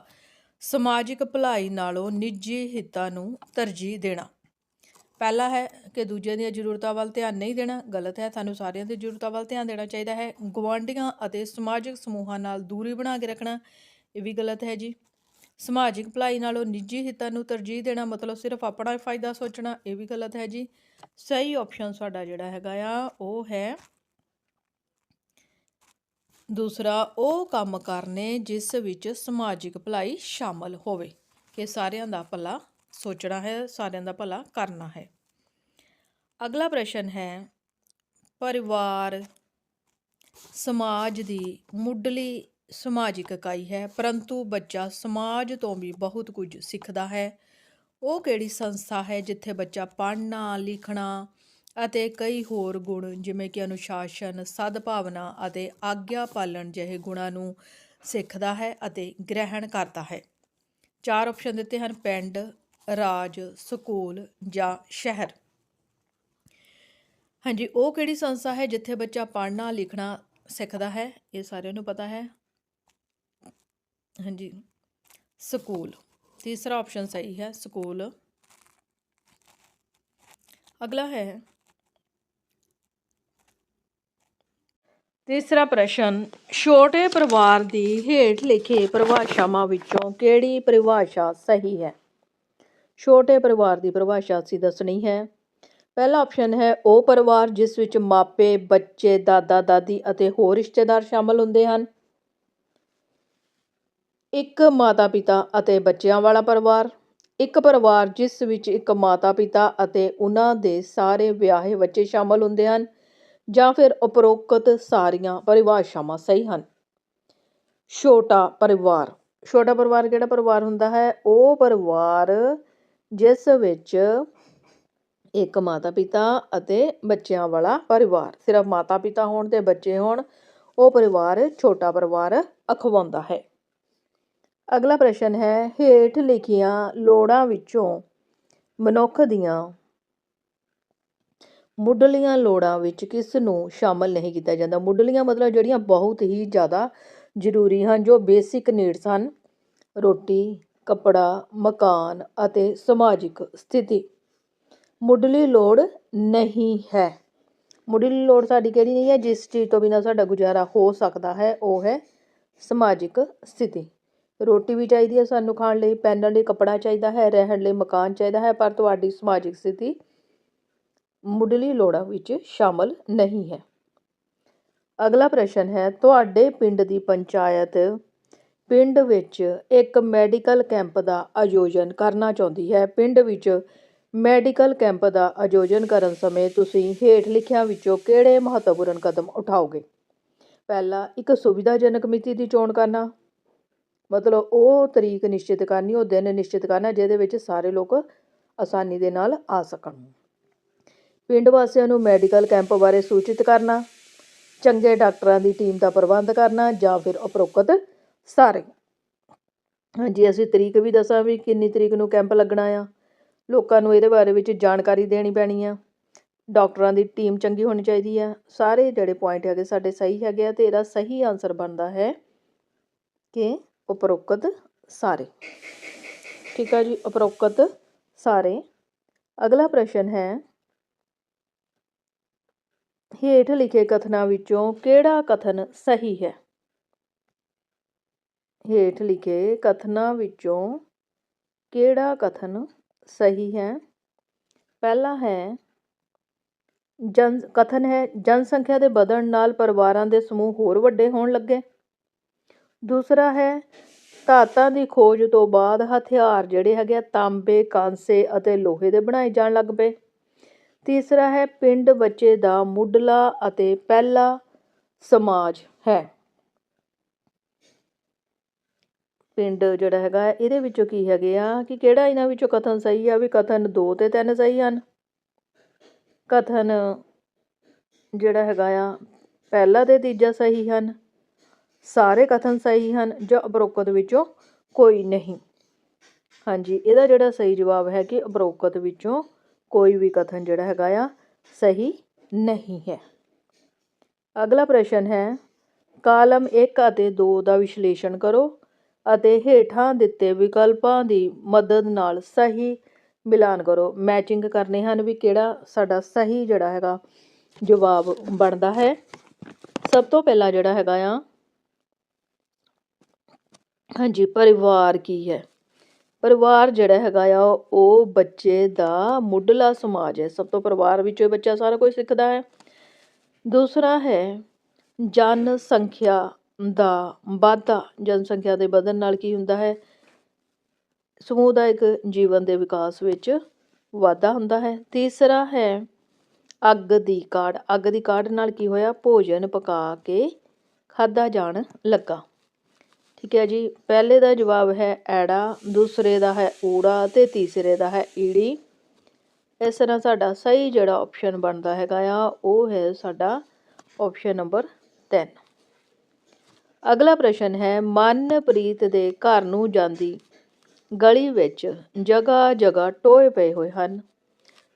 ਸਮਾਜਿਕ ਭਲਾਈ ਨਾਲੋਂ ਨਿੱਜੀ ਹਿੱਤਾਂ ਨੂੰ ਤਰਜੀਹ ਦੇਣਾ। ਪਹਿਲਾ ਹੈ ਕਿ ਦੂਜਿਆਂ ਦੀਆਂ ਜ਼ਰੂਰਤਾਂ ਵੱਲ ਧਿਆਨ ਨਹੀਂ ਦੇਣਾ, ਗਲਤ ਹੈ। ਸਾਨੂੰ ਸਾਰਿਆਂ ਦੀ ਜ਼ਰੂਰਤਾਂ ਵੱਲ ਧਿਆਨ ਦੇਣਾ ਚਾਹੀਦਾ ਹੈ। ਗੁਆਂਢੀਆਂ ਅਤੇ ਸਮਾਜਿਕ ਸਮੂਹਾਂ ਨਾਲ ਦੂਰੀ ਬਣਾ ਕੇ ਰੱਖਣਾ, ਇਹ ਵੀ ਗਲਤ ਹੈ ਜੀ। ਸਮਾਜਿਕ ਭਲਾਈ ਨਾਲੋਂ ਨਿੱਜੀ ਹਿੱਤਾਂ ਨੂੰ ਤਰਜੀਹ ਦੇਣਾ ਮਤਲਬ ਸਿਰਫ ਆਪਣਾ ਫਾਇਦਾ ਸੋਚਣਾ, ਇਹ ਵੀ ਗਲਤ ਹੈ ਜੀ। ਸਹੀ ਆਪਸ਼ਨ ਸਾਡਾ ਜਿਹੜਾ ਹੈਗਾ ਆ, ਉਹ ਹੈ ਦੂਸਰਾ, ਉਹ ਕੰਮ ਕਰਨੇ ਜਿਸ ਵਿੱਚ ਸਮਾਜਿਕ ਭਲਾਈ ਸ਼ਾਮਲ ਹੋਵੇ। ਕਿ ਸਾਰਿਆਂ ਦਾ ਭਲਾ ਸੋਚਣਾ ਹੈ, ਸਾਰਿਆਂ ਦਾ ਭਲਾ ਕਰਨਾ ਹੈ। ਅਗਲਾ ਪ੍ਰਸ਼ਨ ਹੈ, ਪਰਿਵਾਰ ਸਮਾਜ ਦੀ ਮੁੱਢਲੀ ਸਮਾਜਿਕ ਇਕਾਈ ਹੈ, ਪਰੰਤੂ ਬੱਚਾ ਸਮਾਜ ਤੋਂ ਵੀ ਬਹੁਤ ਕੁਝ ਸਿੱਖਦਾ ਹੈ। ਉਹ ਕਿਹੜੀ ਸੰਸਥਾ ਹੈ ਜਿੱਥੇ ਬੱਚਾ ਪੜ੍ਹਨਾ, ਲਿਖਣਾ ਅਤੇ ਕਈ ਹੋਰ ਗੁਣ, ਜਿਵੇਂ ਕਿ ਅਨੁਸ਼ਾਸਨ, ਸਦਭਾਵਨਾ ਅਤੇ ਆਗਿਆ ਪਾਲਣ ਜਿਹੇ ਗੁਣਾਂ ਨੂੰ ਸਿੱਖਦਾ ਹੈ ਅਤੇ ਗ੍ਰਹਿਣ ਕਰਦਾ ਹੈ। ਚਾਰ ਆਪਸ਼ਨ ਦਿੱਤੇ ਹਨ, ਪਿੰਡ, ਰਾਜ, ਸਕੂਲ ਜਾਂ ਸ਼ਹਿਰ। ਹਾਂਜੀ, ਉਹ ਕਿਹੜੀ ਸੰਸਥਾ ਹੈ ਜਿੱਥੇ ਬੱਚਾ ਪੜ੍ਹਨਾ, ਲਿਖਣਾ ਸਿੱਖਦਾ ਹੈ? ਇਹ ਸਾਰਿਆਂ ਨੂੰ ਪਤਾ ਹੈ। ਹਾਂਜੀ, ਸਕੂਲ। ਤੀਸਰਾ ਆਪਸ਼ਨ ਸਹੀ ਹੈ, ਸਕੂਲ। ਅਗਲਾ ਹੈ ਤੀਸਰਾ ਪ੍ਰਸ਼ਨ, ਛੋਟੇ ਪਰਿਵਾਰ ਦੀ ਹੇਠ ਲਿਖੇ ਪਰਿਭਾਸ਼ਾਵਾਂ ਵਿੱਚੋਂ ਕਿਹੜੀ ਪਰਿਭਾਸ਼ਾ ਸਹੀ ਹੈ? ਛੋਟੇ ਪਰਿਵਾਰ ਦੀ ਪਰਿਭਾਸ਼ਾ ਅਸੀਂ ਦੱਸਣੀ ਹੈ। ਪਹਿਲਾ ਆਪਸ਼ਨ ਹੈ ਉਹ ਪਰਿਵਾਰ ਜਿਸ ਵਿੱਚ ਮਾਪੇ, ਬੱਚੇ, ਦਾਦਾ, ਦਾਦੀ ਅਤੇ ਹੋਰ ਰਿਸ਼ਤੇਦਾਰ ਸ਼ਾਮਲ ਹੁੰਦੇ ਹਨ। ਇੱਕ ਮਾਤਾ ਪਿਤਾ ਅਤੇ ਬੱਚਿਆਂ ਵਾਲਾ ਪਰਿਵਾਰ, ਇੱਕ ਪਰਿਵਾਰ ਜਿਸ ਵਿੱਚ ਇੱਕ ਮਾਤਾ ਪਿਤਾ ਅਤੇ ਉਹਨਾਂ ਦੇ ਸਾਰੇ ਵਿਆਹੇ ਬੱਚੇ ਸ਼ਾਮਲ ਹੁੰਦੇ ਹਨ। ਜਾਂ ਫਿਰ ਉਪਰੋਕਤ ਸਾਰੀਆਂ ਪਰਿਭਾਸ਼ਾਵਾਂ ਸਹੀ ਹਨ। ਛੋਟਾ ਪਰਿਵਾਰ। ਛੋਟਾ ਪਰਿਵਾਰ ਕਿਹੜਾ ਪਰਿਵਾਰ ਹੁੰਦਾ ਹੈ? ਉਹ ਪਰਿਵਾਰ ਜਿਸ ਵਿੱਚ ਇੱਕ ਮਾਤਾ ਪਿਤਾ ਅਤੇ ਬੱਚਿਆਂ ਵਾਲਾ ਪਰਿਵਾਰ। ਸਿਰਫ ਮਾਤਾ ਪਿਤਾ ਹੋਣ ਤੇ ਬੱਚੇ ਹੋਣ, ਉਹ ਪਰਿਵਾਰ ਛੋਟਾ ਪਰਿਵਾਰ ਅਖਵਾਉਂਦਾ ਹੈ। ਅਗਲਾ ਪ੍ਰਸ਼ਨ ਹੈ, ਹੇਠ ਲਿਖੀਆਂ ਲੋੜਾਂ ਵਿੱਚੋਂ ਮਨੁੱਖ ਦੀਆਂ ਮੁੱਢਲੀਆਂ ਲੋੜਾਂ ਵਿੱਚ ਕਿਸ ਨੂੰ ਸ਼ਾਮਲ ਨਹੀਂ ਕੀਤਾ ਜਾਂਦਾ। ਮੁੱਢਲੀਆਂ ਮਤਲਬ ਜਿਹੜੀਆਂ ਬਹੁਤ ਹੀ ਜ਼ਿਆਦਾ ਜ਼ਰੂਰੀ ਹਨ, ਜੋ ਬੇਸਿਕ ਨੀਡਸ ਹਨ। ਰੋਟੀ, ਕੱਪੜਾ, ਮਕਾਨ ਅਤੇ ਸਮਾਜਿਕ ਸਥਿਤੀ। ਮੁੱਢਲੀ ਲੋੜ ਨਹੀਂ ਹੈ। ਮੁੱਢਲੀ ਲੋੜ ਸਾਡੀ ਕਿਹੜੀ ਨਹੀਂ ਹੈ? ਜਿਸ ਚੀਜ਼ ਤੋਂ ਬਿਨਾਂ ਸਾਡਾ ਗੁਜ਼ਾਰਾ ਹੋ ਸਕਦਾ ਹੈ, ਉਹ ਹੈ ਸਮਾਜਿਕ ਸਥਿਤੀ। ਰੋਟੀ ਵੀ ਚਾਹੀਦੀ ਹੈ ਸਾਨੂੰ ਖਾਣ ਲਈ, ਪਹਿਨਣ ਲਈ ਕੱਪੜਾ ਚਾਹੀਦਾ ਹੈ, ਰਹਿਣ ਲਈ ਮਕਾਨ ਚਾਹੀਦਾ ਹੈ, ਪਰ ਤੁਹਾਡੀ ਸਮਾਜਿਕ ਸਥਿਤੀ ਮੁੱਢਲੀ ਲੋੜਾਂ ਵਿੱਚ ਸ਼ਾਮਲ ਨਹੀਂ ਹੈ। ਅਗਲਾ ਪ੍ਰਸ਼ਨ ਹੈ, ਤੁਹਾਡੇ ਪਿੰਡ ਦੀ ਪੰਚਾਇਤ ਪਿੰਡ ਵਿੱਚ ਇੱਕ ਮੈਡੀਕਲ ਕੈਂਪ ਦਾ ਆਯੋਜਨ ਕਰਨਾ ਚਾਹੁੰਦੀ ਹੈ। ਪਿੰਡ ਵਿੱਚ ਮੈਡੀਕਲ ਕੈਂਪ ਦਾ ਆਯੋਜਨ ਕਰਨ ਸਮੇਂ ਤੁਸੀਂ ਹੇਠ ਲਿਖਿਆਂ ਵਿੱਚੋਂ ਕਿਹੜੇ ਮਹੱਤਵਪੂਰਨ ਕਦਮ ਉਠਾਓਗੇ? ਪਹਿਲਾ, ਇੱਕ ਸੁਵਿਧਾਜਨਕ ਮਿਤੀ ਦੀ ਚੋਣ ਕਰਨਾ। ਮਤਲਬ ਉਹ ਤਰੀਕ ਨਿਸ਼ਚਿਤ ਕਰਨੀ, ਉਹ ਦਿਨ ਨਿਸ਼ਚਿਤ ਕਰਨਾ, ਜਿਹਦੇ ਵਿੱਚ ਸਾਰੇ ਲੋਕ ਆਸਾਨੀ ਦੇ ਨਾਲ ਆ ਸਕਣ। ਪਿੰਡ ਵਾਸੀਆਂ ਨੂੰ ਮੈਡੀਕਲ ਕੈਂਪ ਬਾਰੇ ਸੂਚਿਤ ਕਰਨਾ, ਚੰਗੇ ਡਾਕਟਰਾਂ ਦੀ ਟੀਮ ਦਾ ਪ੍ਰਬੰਧ ਕਰਨਾ ਜਾਂ ਫਿਰ ਉਪਰੋਕਤ ਸਾਰੇ। ਹਾਂਜੀ, ਅਸੀਂ ਤਰੀਕ ਵੀ ਦੱਸਾਂ ਵੀ ਕਿੰਨੀ ਤਰੀਕ ਨੂੰ ਕੈਂਪ ਲੱਗਣਾ ਆ। ਲੋਕਾਂ ਨੂੰ ਇਹਦੇ ਬਾਰੇ ਵਿੱਚ ਜਾਣਕਾਰੀ ਦੇਣੀ ਪੈਣੀ ਆ। ਡਾਕਟਰਾਂ ਦੀ ਟੀਮ ਚੰਗੀ ਹੋਣੀ ਚਾਹੀਦੀ ਆ। ਸਾਰੇ ਜਿਹੜੇ ਪੁਆਇੰਟ ਹੈਗੇ ਸਾਡੇ ਸਹੀ ਹੈਗੇ ਆ ਤੇ ਇਹਦਾ ਸਹੀ ਆਨਸਰ ਬਣਦਾ ਹੈ ਕਿ ਉਪਰੋਕਤ ਸਾਰੇ। ਠੀਕ ਆ ਜੀ, ਉਪਰੋਕਤ ਸਾਰੇ। ਅਗਲਾ ਪ੍ਰਸ਼ਨ ਹੈ ਹੇਠ ਲਿਖੇ ਕਥਨਾਂ ਵਿੱਚੋਂ ਕਿਹੜਾ ਕਥਨ ਸਹੀ ਹੈ? ਹੇਠ ਲਿਖੇ ਕਥਨਾਂ ਵਿੱਚੋਂ ਕਿਹੜਾ ਕਥਨ ਸਹੀ ਹੈ? ਪਹਿਲਾ ਹੈ ਜਨ, ਕਥਨ ਹੈ ਜਨਸੰਖਿਆ ਦੇ ਵਧਣ ਨਾਲ ਪਰਿਵਾਰਾਂ ਦੇ ਸਮੂਹ ਹੋਰ ਵੱਡੇ ਹੋਣ ਲੱਗੇ। ਦੂਸਰਾ ਹੈ ਧਾਤਾਂ ਦੀ ਖੋਜ ਤੋਂ ਬਾਅਦ ਹਥਿਆਰ ਜਿਹੜੇ ਹੈਗੇ ਆ, ਤਾਂਬੇ, ਕਾਂਸੇ ਅਤੇ ਲੋਹੇ ਦੇ ਬਣਾਏ ਜਾਣ ਲੱਗ ਪਏ। ਤੀਸਰਾ ਹੈ, ਪਿੰਡ ਬੱਚੇ ਦਾ ਮੁੱਢਲਾ ਅਤੇ ਪਹਿਲਾ ਸਮਾਜ ਹੈ। ਪਿੰਡ ਜਿਹੜਾ ਹੈਗਾ ਇਹਦੇ ਵਿੱਚੋਂ ਕੀ ਹੈਗੇ ਆ ਕਿ ਕਿਹੜਾ ਇਹਨਾਂ ਵਿੱਚੋਂ ਕਥਨ ਸਹੀ ਆ? ਵੀ ਕਥਨ 2 ਤੇ 3 ਸਹੀ ਹਨ। ਕਥਨ ਜਿਹੜਾ ਹੈਗਾ ਆ, ਪਹਿਲਾ ਤੇ ਤੀਜਾ ਸਹੀ ਹਨ। ਸਾਰੇ ਕਥਨ ਸਹੀ ਹਨ, ਜਾਂ ਉਪਰੋਕਤ ਵਿੱਚੋਂ ਕੋਈ ਨਹੀਂ। ਹਾਂਜੀ, ਇਹਦਾ ਜਿਹੜਾ ਸਹੀ ਜਵਾਬ ਹੈ ਕਿ ਉਪਰੋਕਤ ਵਿੱਚੋਂ ਕੋਈ ਵੀ ਕਥਨ ਜਿਹੜਾ ਹੈਗਾ ਆ, ਸਹੀ ਨਹੀਂ ਹੈ। ਅਗਲਾ ਪ੍ਰਸ਼ਨ ਹੈ, ਕਾਲਮ 1 ਅਤੇ 2 ਦਾ ਵਿਸ਼ਲੇਸ਼ਣ ਕਰੋ ਅਤੇ ਹੇਠਾਂ ਦਿੱਤੇ ਵਿਕਲਪਾਂ ਦੀ ਮਦਦ ਨਾਲ ਸਹੀ ਮਿਲਾਨ ਕਰੋ। ਮੈਚਿੰਗ ਕਰਨੇ ਹਨ ਵੀ ਕਿਹੜਾ ਸਾਡਾ ਸਹੀ ਜਿਹੜਾ ਹੈਗਾ ਜਵਾਬ ਬਣਦਾ ਹੈ। ਸਭ ਤੋਂ ਪਹਿਲਾਂ ਜਿਹੜਾ ਹੈਗਾ ਆ, ਹਾਂਜੀ, ਪਰਿਵਾਰ ਕੀ ਹੈ? ਪਰਿਵਾਰ ਜਿਹੜਾ ਹੈਗਾ ਆ, ਉਹ ਬੱਚੇ ਦਾ ਮੁੱਢਲਾ ਸਮਾਜ ਹੈ। ਸਭ ਤੋਂ ਪਰਿਵਾਰ ਵਿੱਚੋਂ ਹੀ ਬੱਚਾ ਸਾਰਾ ਕੁਝ ਸਿੱਖਦਾ ਹੈ। ਦੂਸਰਾ ਹੈ, ਜਨਸੰਖਿਆ ਦਾ ਵਾਧਾ। ਜਨਸੰਖਿਆ ਦੇ ਵਧਣ ਨਾਲ ਕੀ ਹੁੰਦਾ ਹੈ? ਸਮੁਦਾਇਕ ਜੀਵਨ ਦੇ ਵਿਕਾਸ ਵਿੱਚ ਵਾਧਾ ਹੁੰਦਾ ਹੈ। ਤੀਸਰਾ ਹੈ, ਅੱਗ ਦੀ ਕਾਢ। ਅੱਗ ਦੀ ਕਾਢ ਨਾਲ ਕੀ ਹੋਇਆ? ਭੋਜਨ ਪਕਾ ਕੇ ਖਾਧਾ ਜਾਣ ਲੱਗਾ। ਠੀਕ ਹੈ ਜੀ, ਪਹਿਲੇ ਦਾ ਜਵਾਬ ਹੈ ਐੜਾ, ਦੂਸਰੇ ਦਾ ਹੈ ਊੜਾ ਤੇ ਤੀਸਰੇ ਦਾ ਹੈ ਈੜੀ। ਇਸ ਤਰ੍ਹਾਂ ਸਾਡਾ ਸਹੀ ਜਿਹੜਾ ਆਪਸ਼ਨ ਬਣਦਾ ਹੈਗਾ ਆ, ਉਹ ਹੈ ਸਾਡਾ ਆਪਸ਼ਨ ਨੰਬਰ 3 ਅਗਲਾ ਪ੍ਰਸ਼ਨ ਹੈ, ਮਨਪ੍ਰੀਤ ਦੇ ਘਰ ਨੂੰ ਜਾਂਦੀ ਗਲੀ ਵਿੱਚ ਜਗ੍ਹਾ ਜਗ੍ਹਾ ਟੋਏ ਪਏ ਹੋਏ ਹਨ,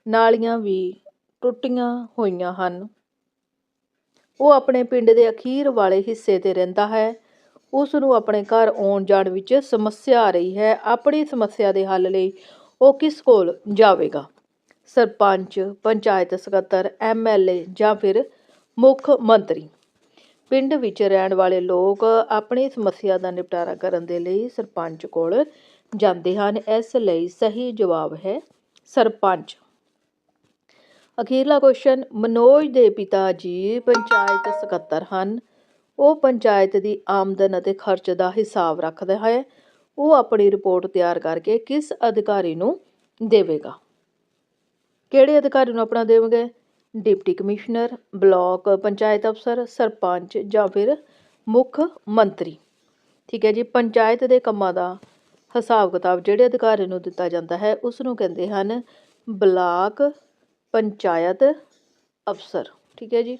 ਨਾਲੀਆਂ ਵੀ ਟੁੱਟੀਆਂ ਹੋਈਆਂ ਹਨ। ਉਹ ਆਪਣੇ ਪਿੰਡ ਦੇ ਅਖੀਰ ਵਾਲੇ ਹਿੱਸੇ ਤੇ ਰਹਿੰਦਾ ਹੈ ਉਸ ਨੂੰ ਆਪਣੇ ਘਰ ਆਉਣ ਜਾਣ ਵਿੱਚ ਸਮੱਸਿਆ ਆ ਰਹੀ ਹੈ। ਆਪਣੀ ਸਮੱਸਿਆ ਦੇ ਹੱਲ ਲਈ ਉਹ ਕਿਸ ਕੋਲ ਜਾਵੇਗਾ? ਸਰਪੰਚ, ਪੰਚਾਇਤ ਸਕੱਤਰ ਐਮਐਲਏ ਜਾਂ ਫਿਰ ਮੁੱਖ ਮੰਤਰੀ। ਪਿੰਡ ਵਿੱਚ ਰਹਿਣ ਵਾਲੇ ਲੋਕ ਆਪਣੀ ਸਮੱਸਿਆ ਦਾ ਨਿਪਟਾਰਾ ਕਰਨ ਦੇ ਲਈ ਸਰਪੰਚ ਕੋਲ ਜਾਂਦੇ ਹਨ। ਇਸ ਲਈ ਸਹੀ ਜਵਾਬ ਹੈ ਸਰਪੰਚ। ਅਖੀਰਲਾ ਕੁਐਸਚਨ ਮਨੋਜ ਦੇ ਪਿਤਾ ਜੀ ਪੰਚਾਇਤ ਸਕੱਤਰ ਹਨ। ਉਹ ਪੰਚਾਇਤ ਦੀ ਆਮਦਨ ਅਤੇ ਖਰਚ ਦਾ ਹਿਸਾਬ ਰੱਖਦਾ ਹੈ। ਉਹ ਆਪਣੀ ਰਿਪੋਰਟ ਤਿਆਰ ਕਰਕੇ ਕਿਸ ਅਧਿਕਾਰੀ ਨੂੰ ਦੇਵੇਗਾ? ਕਿਹੜੇ ਅਧਿਕਾਰੀ ਨੂੰ ਆਪਣਾ ਦੇਵਾਂਗੇ? ਡਿਪਟੀ ਕਮਿਸ਼ਨਰ, ਬਲਾਕ ਪੰਚਾਇਤ ਅਫਸਰ, ਸਰਪੰਚ ਜਾਂ ਫਿਰ ਮੁੱਖ ਮੰਤਰੀ? ਠੀਕ ਹੈ ਜੀ, ਪੰਚਾਇਤ ਦੇ ਕੰਮਾਂ ਦਾ ਹਿਸਾਬ ਕਿਤਾਬ ਜਿਹੜੇ ਅਧਿਕਾਰੀ ਨੂੰ ਦਿੱਤਾ ਜਾਂਦਾ ਹੈ, ਉਸ ਨੂੰ ਕਹਿੰਦੇ ਹਨ ਬਲਾਕ ਪੰਚਾਇਤ ਅਫਸਰ। ਠੀਕ ਹੈ ਜੀ।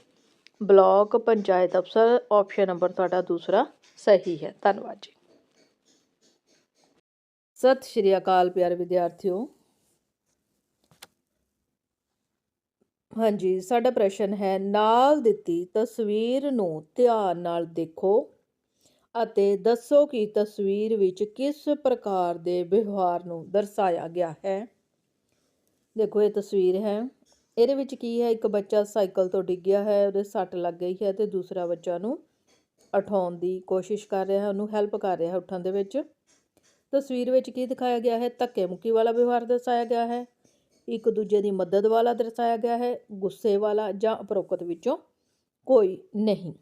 ਬਲਾਕ ਪੰਚਾਇਤ ਅਫਸਰ ਆਪਸ਼ਨ ਨੰਬਰ ਤੁਹਾਡਾ ਦੂਸਰਾ ਸਹੀ ਹੈ। ਧੰਨਵਾਦ ਜੀ। ਸਤਿ ਸ਼੍ਰੀ ਅਕਾਲ ਪਿਆਰੇ ਵਿਦਿਆਰਥੀਓ। ਹਾਂਜੀ, ਸਾਡਾ ਪ੍ਰਸ਼ਨ ਹੈ, ਨਾਲ ਦਿੱਤੀ ਤਸਵੀਰ ਨੂੰ ਧਿਆਨ ਨਾਲ ਦੇਖੋ ਅਤੇ ਦੱਸੋ ਕਿ ਤਸਵੀਰ ਵਿੱਚ ਕਿਸ ਪ੍ਰਕਾਰ ਦੇ ਵਿਵਹਾਰ ਨੂੰ ਦਰਸਾਇਆ ਗਿਆ ਹੈ। ਦੇਖੋ, ਇਹ ਤਸਵੀਰ ਹੈ। ਇਹਦੇ ਵਿੱਚ ਕੀ ਹੈ? ਇੱਕ ਬੱਚਾ ਸਾਈਕਲ ਤੋਂ ਡਿੱਗਿਆ ਹੈ, ਉਹਦੇ ਸੱਟ ਲੱਗ ਗਈ ਹੈ ਤੇ ਦੂਸਰਾ ਬੱਚਾ ਨੂੰ ਉਠਾਉਣ ਦੀ ਕੋਸ਼ਿਸ਼ ਕਰ ਰਿਹਾ ਹੈ ਉਹਨੂੰ ਹੈਲਪ ਕਰ ਰਿਹਾ ਹੈ ਉੱਠਣ ਦੇ ਵਿੱਚ। ਤਸਵੀਰ ਵਿੱਚ ਕੀ ਦਿਖਾਇਆ ਗਿਆ ਹੈ? ਧੱਕੇ ਮੁੱਕੀ ਵਾਲਾ ਵਿਵਹਾਰ ਦਰਸਾਇਆ ਗਿਆ ਹੈ। ਇੱਕ ਦੂਜੇ ਦੀ ਮਦਦ ਵਾਲਾ ਦਰਸਾਇਆ ਗਿਆ ਹੈ, ਗੁੱਸੇ ਵਾਲਾ ਜਾਂ ਅਪਰੋਕਤ ਵਿੱਚੋਂ ਕੋਈ ਨਹੀਂ।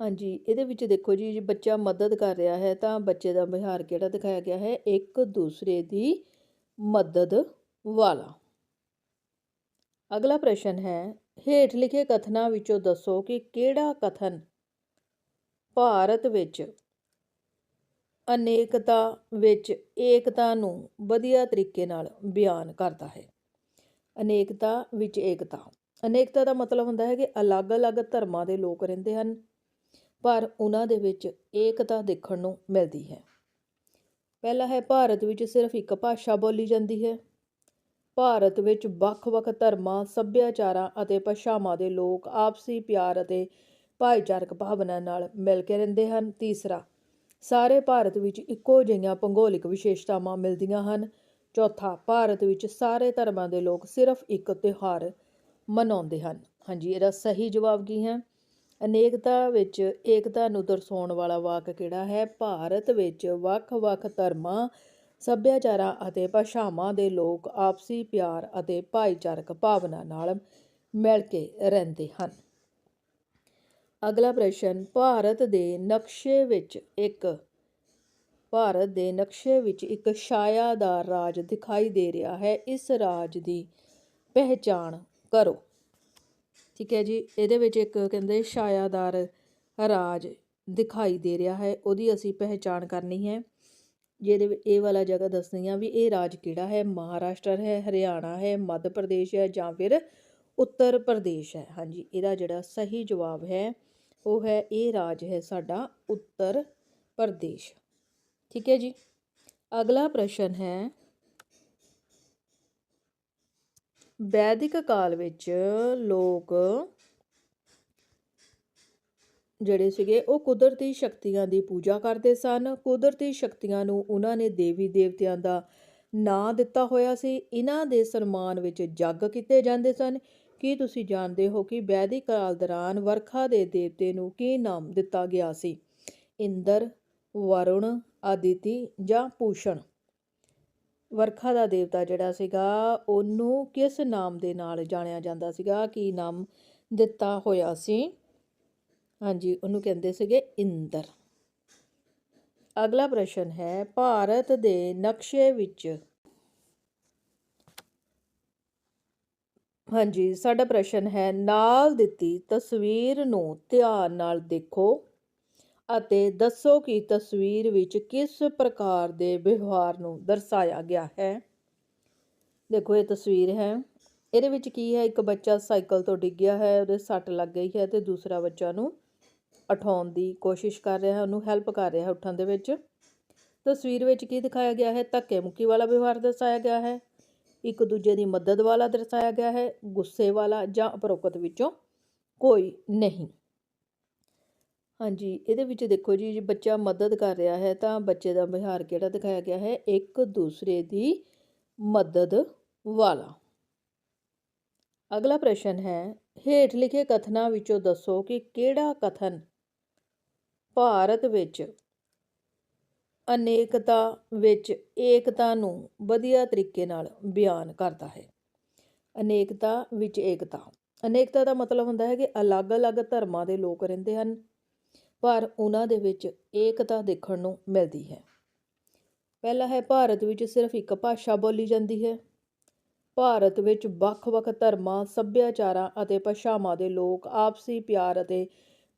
ਹਾਂਜੀ, ਇਹਦੇ ਵਿੱਚ ਦੇਖੋ ਜੀ, ਜੇ ਬੱਚਾ ਮਦਦ ਕਰ ਰਿਹਾ ਹੈ ਤਾਂ ਬੱਚੇ ਦਾ ਵਿਹਾਰ ਕਿਹੜਾ ਦਿਖਾਇਆ ਗਿਆ ਹੈ? ਇੱਕ ਦੂਸਰੇ ਦੀ ਮਦਦ ਵਾਲਾ। ਅਗਲਾ ਪ੍ਰਸ਼ਨ ਹੈ, ਹੇਠ ਲਿਖੇ ਕਥਨਾਂ ਵਿੱਚੋਂ ਦੱਸੋ ਕਿ ਕਿਹੜਾ ਕਥਨ ਭਾਰਤ ਵਿੱਚ ਅਨੇਕਤਾ ਵਿੱਚ ਏਕਤਾ ਨੂੰ ਵਧੀਆ ਤਰੀਕੇ ਨਾਲ ਬਿਆਨ ਕਰਦਾ ਹੈ। ਅਨੇਕਤਾ ਵਿੱਚ ਏਕਤਾ। ਅਨੇਕਤਾ ਦਾ ਮਤਲਬ ਹੁੰਦਾ ਹੈ ਕਿ ਅਲੱਗ-ਅਲੱਗ ਧਰਮਾਂ ਦੇ ਲੋਕ ਰਹਿੰਦੇ ਹਨ, ਪਰ ਉਹਨਾਂ ਦੇ ਵਿੱਚ ਏਕਤਾ ਦੇਖਣ ਨੂੰ ਮਿਲਦੀ ਹੈ। ਪਹਿਲਾ ਹੈ ਭਾਰਤ ਵਿੱਚ ਸਿਰਫ ਇੱਕ ਭਾਸ਼ਾ ਬੋਲੀ ਜਾਂਦੀ ਹੈ। ਭਾਰਤ ਵਿੱਚ ਵੱਖ-ਵੱਖ ਧਰਮਾਂ, ਸੱਭਿਆਚਾਰਾਂ ਅਤੇ ਭਾਸ਼ਾਵਾਂ ਦੇ ਲੋਕ ਆਪਸੀ ਪਿਆਰ ਅਤੇ ਭਾਈਚਾਰਕ ਭਾਵਨਾ ਨਾਲ ਮਿਲ ਕੇ ਰਹਿੰਦੇ ਹਨ। ਤੀਸਰਾ, ਸਾਰੇ ਭਾਰਤ ਵਿੱਚ ਇੱਕੋ ਜਿਹੀਆਂ ਭੂਗੋਲਿਕ ਵਿਸ਼ੇਸ਼ਤਾਵਾਂ ਮਿਲਦੀਆਂ ਹਨ। ਚੌਥਾ, ਭਾਰਤ ਵਿੱਚ ਸਾਰੇ ਧਰਮਾਂ ਦੇ ਲੋਕ ਸਿਰਫ ਇੱਕ ਤਿਉਹਾਰ ਮਨਾਉਂਦੇ ਹਨ। ਹਾਂਜੀ, ਇਹਦਾ ਸਹੀ ਜਵਾਬ ਕੀ ਹੈ? ਅਨੇਕਤਾ ਵਿੱਚ ਏਕਤਾ ਨੂੰ ਦਰਸਾਉਣ ਵਾਲਾ ਵਾਕ ਕਿਹੜਾ ਹੈ? ਭਾਰਤ ਵਿੱਚ ਵੱਖ-ਵੱਖ ਧਰਮਾਂ ਸੱਭਿਆਚਾਰਾਂ ਅਤੇ ਭਾਸ਼ਾਵਾਂ ਦੇ ਲੋਕ ਆਪਸੀ ਪਿਆਰ ਅਤੇ ਭਾਈਚਾਰਕ ਭਾਵਨਾ ਨਾਲ ਮਿਲ ਕੇ ਰਹਿੰਦੇ ਹਨ। ਅਗਲਾ ਪ੍ਰਸ਼ਨ, ਭਾਰਤ ਦੇ ਨਕਸ਼ੇ ਵਿੱਚ ਇੱਕ, ਭਾਰਤ ਦੇ ਨਕਸ਼ੇ ਵਿੱਚ ਇੱਕ ਛਾਇਆਦਾਰ ਰਾਜ ਦਿਖਾਈ ਦੇ ਰਿਹਾ ਹੈ। ਇਸ ਰਾਜ ਦੀ ਪਹਿਚਾਣ ਕਰੋ। ਠੀਕ ਹੈ ਜੀ, ਇਹਦੇ ਵਿੱਚ ਇੱਕ ਕਹਿੰਦੇ ਛਾਇਆਦਾਰ ਰਾਜ ਦਿਖਾਈ ਦੇ ਰਿਹਾ ਹੈ, ਉਹਦੀ ਅਸੀਂ ਪਹਿਚਾਣ ਕਰਨੀ ਹੈ। ਜਿਹਦੇ ਇਹ ਵਾਲਾ ਜਗ੍ਹਾ ਦੱਸਣੀ ਹਾਂ ਵੀ ਇਹ ਰਾਜ ਕਿਹੜਾ ਹੈ? ਮਹਾਰਾਸ਼ਟਰ ਹੈ, ਹਰਿਆਣਾ ਹੈ, ਮੱਧ ਪ੍ਰਦੇਸ਼ ਹੈ ਜਾਂ ਫਿਰ ਉੱਤਰ ਪ੍ਰਦੇਸ਼ ਹੈ? ਹਾਂਜੀ, ਇਹਦਾ ਜਿਹੜਾ ਸਹੀ ਜਵਾਬ ਹੈ, ਉਹ ਹੈ ਇਹ ਰਾਜ ਹੈ ਸਾਡਾ ਉੱਤਰ ਪ੍ਰਦੇਸ਼। ਠੀਕ ਹੈ ਜੀ? ਅਗਲਾ ਪ੍ਰਸ਼ਨ ਹੈ, ਵੈਦਿਕ ਕਾਲ ਵਿੱਚ ਲੋਕ ਜਿਹੜੇ ਸੀਗੇ, ਉਹ ਕੁਦਰਤੀ ਸ਼ਕਤੀਆਂ ਦੀ ਪੂਜਾ ਕਰਦੇ ਸਨ। ਕੁਦਰਤੀ ਸ਼ਕਤੀਆਂ ਨੂੰ ਉਹਨਾਂ ਨੇ ਦੇਵੀ ਦੇਵਤਿਆਂ ਦਾ ਨਾਂ ਦਿੱਤਾ ਹੋਇਆ ਸੀ। ਇਹਨਾਂ ਦੇ ਸਨਮਾਨ ਵਿੱਚ ਜੱਗ ਕੀਤੇ ਜਾਂਦੇ ਸਨ। ਕੀ ਤੁਸੀਂ ਜਾਣਦੇ ਹੋ ਕਿ ਵੈਦਿਕ ਕਾਲ ਦੌਰਾਨ ਵਰਖਾ ਦੇ ਦੇਵਤੇ ਨੂੰ ਕੀ ਨਾਮ ਦਿੱਤਾ ਗਿਆ ਸੀ? ਇੰਦਰ, ਵਰੁਣ, ਆਦਿਤੀ ਜਾਂ ਪੂਸ਼ਣ ਵਰਖਾ ਦਾ ਦੇਵਤਾ ਜਿਹੜਾ ਸੀਗਾ, ਉਹਨੂੰ ਕਿਸ ਨਾਮ ਦੇ ਨਾਲ ਜਾਣਿਆ ਜਾਂਦਾ ਸੀਗਾ? ਕੀ ਨਾਮ ਦਿੱਤਾ ਹੋਇਆ ਸੀ? ਹਾਂਜੀ, ਉਹਨੂੰ ਕਹਿੰਦੇ ਸੀਗੇ ਇੰਦਰ। ਅਗਲਾ ਪ੍ਰਸ਼ਨ ਹੈ, ਭਾਰਤ ਦੇ ਨਕਸ਼ੇ ਵਿੱਚ ਹਾਂਜੀ, ਸਾਡਾ ਪ੍ਰਸ਼ਨ ਹੈ, ਨਾਲ ਦਿੱਤੀ ਤਸਵੀਰ ਨੂੰ ਧਿਆਨ ਨਾਲ ਦੇਖੋ ਅਤੇ ਦੱਸੋ ਕਿ ਤਸਵੀਰ ਵਿੱਚ ਕਿਸ ਪ੍ਰਕਾਰ ਦੇ ਵਿਵਹਾਰ ਨੂੰ ਦਰਸਾਇਆ ਗਿਆ ਹੈ। ਦੇਖੋ, ਇਹ ਤਸਵੀਰ ਹੈ। ਇਹਦੇ ਵਿੱਚ ਕੀ ਹੈ, ਇੱਕ ਬੱਚਾ ਸਾਈਕਲ ਤੋਂ ਡਿੱਗਿਆ ਹੈ, ਉਹਦੇ ਸੱਟ ਲੱਗ ਗਈ ਹੈ ਤੇ ਦੂਸਰਾ ਬੱਚਾ ਨੂੰ ਉਠਾਉਣ ਦੀ ਕੋਸ਼ਿਸ਼ ਕਰ ਰਿਹਾ ਹੈ ਉਹਨੂੰ ਹੈਲਪ ਕਰ ਰਿਹਾ ਉੱਠਣ ਦੇ ਵਿੱਚ। ਤਸਵੀਰ ਵਿੱਚ ਕੀ ਦਿਖਾਇਆ ਗਿਆ ਹੈ? ਧੱਕੇ ਮੁੱਕੀ ਵਾਲਾ ਵਿਵਹਾਰ ਦਰਸਾਇਆ ਗਿਆ ਹੈ। ਇੱਕ ਦੂਜੇ ਦੀ ਮਦਦ ਵਾਲਾ ਦਰਸਾਇਆ ਗਿਆ ਹੈ। ਗੁੱਸੇ ਵਾਲਾ ਜਾਂ ਅਪਰੋਕਤ ਵਿੱਚੋਂ ਕੋਈ ਨਹੀਂ। ਹਾਂਜੀ, ਇਹਦੇ ਵਿੱਚ ਦੇਖੋ ਜੀ, ਜੇ ਬੱਚਾ ਮਦਦ ਕਰ ਰਿਹਾ ਹੈ, ਤਾਂ ਬੱਚੇ ਦਾ ਵਿਹਾਰ ਕਿਹੜਾ ਦਿਖਾਇਆ ਗਿਆ ਹੈ? ਇੱਕ ਦੂਸਰੇ ਦੀ ਮਦਦ ਵਾਲਾ। ਅਗਲਾ ਪ੍ਰਸ਼ਨ ਹੈ, ਹੇਠ ਲਿਖੇ ਕਥਨਾਂ ਵਿੱਚੋਂ ਦੱਸੋ ਕਿ ਕਿਹੜਾ ਕਥਨ ਭਾਰਤ ਵਿੱਚ ਅਨੇਕਤਾ ਵਿੱਚ ਏਕਤਾ ਨੂੰ ਵਧੀਆ ਤਰੀਕੇ ਨਾਲ ਬਿਆਨ ਕਰਦਾ ਹੈ। ਅਨੇਕਤਾ ਵਿੱਚ ਏਕਤਾ। ਅਨੇਕਤਾ ਦਾ ਮਤਲਬ ਹੁੰਦਾ ਹੈ ਕਿ ਅਲੱਗ-ਅਲੱਗ ਧਰਮਾਂ ਦੇ ਲੋਕ ਰਹਿੰਦੇ ਹਨ, ਪਰ ਉਹਨਾਂ ਦੇ ਵਿੱਚ ਏਕਤਾ ਦੇਖਣ ਨੂੰ ਮਿਲਦੀ ਹੈ। ਪਹਿਲਾ ਹੈ, ਭਾਰਤ ਵਿੱਚ ਸਿਰਫ ਇੱਕ ਭਾਸ਼ਾ ਬੋਲੀ ਜਾਂਦੀ ਹੈ। ਭਾਰਤ ਵਿੱਚ ਵੱਖ-ਵੱਖ ਧਰਮਾਂ, ਸੱਭਿਆਚਾਰਾਂ ਅਤੇ ਭਾਸ਼ਾਵਾਂ ਦੇ ਲੋਕ ਆਪਸੀ ਪਿਆਰ ਅਤੇ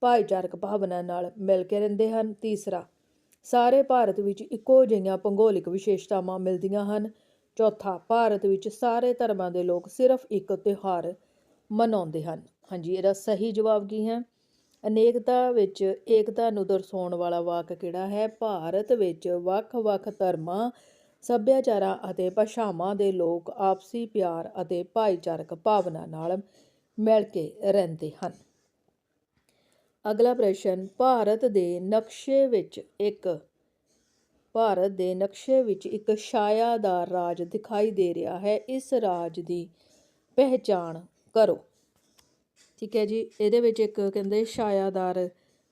ਭਾਈਚਾਰਕ ਭਾਵਨਾ ਨਾਲ ਮਿਲ ਕੇ ਰਹਿੰਦੇ ਹਨ। ਤੀਸਰਾ, ਸਾਰੇ ਭਾਰਤ ਵਿੱਚ ਇੱਕੋ ਜਿਹੀਆਂ ਭੂਗੋਲਿਕ ਵਿਸ਼ੇਸ਼ਤਾਵਾਂ ਮਿਲਦੀਆਂ ਹਨ। ਚੌਥਾ, ਭਾਰਤ ਵਿੱਚ ਸਾਰੇ ਧਰਮਾਂ ਦੇ ਲੋਕ ਸਿਰਫ ਇੱਕ ਤਿਉਹਾਰ ਮਨਾਉਂਦੇ ਹਨ। ਹਾਂਜੀ, ਇਹਦਾ ਸਹੀ ਜਵਾਬ ਕੀ ਹੈ? ਅਨੇਕਤਾ ਵਿੱਚ ਏਕਤਾ ਨੂੰ ਦਰਸਾਉਣ ਵਾਲਾ ਵਾਕ ਕਿਹੜਾ ਹੈ? ਭਾਰਤ ਵਿੱਚ ਵੱਖ-ਵੱਖ ਧਰਮਾਂ, ਸੱਭਿਆਚਾਰਾਂ ਅਤੇ ਭਾਸ਼ਾਵਾਂ ਦੇ ਲੋਕ ਆਪਸੀ ਪਿਆਰ ਅਤੇ ਭਾਈਚਾਰਕ ਭਾਵਨਾ ਨਾਲ ਮਿਲ ਕੇ ਰਹਿੰਦੇ ਹਨ। ਅਗਲਾ ਪ੍ਰਸ਼ਨ, ਭਾਰਤ ਦੇ ਨਕਸ਼ੇ ਵਿੱਚ ਇੱਕ, ਭਾਰਤ ਦੇ ਨਕਸ਼ੇ ਵਿੱਚ ਇੱਕ ਛਾਇਆਦਾਰ ਰਾਜ ਦਿਖਾਈ ਦੇ ਰਿਹਾ ਹੈ, ਇਸ ਰਾਜ ਦੀ ਪਹਿਚਾਣ ਕਰੋ। ਠੀਕ ਹੈ ਜੀ, ਇਹਦੇ ਵਿੱਚ ਇੱਕ ਕਹਿੰਦੇ ਛਾਇਆਦਾਰ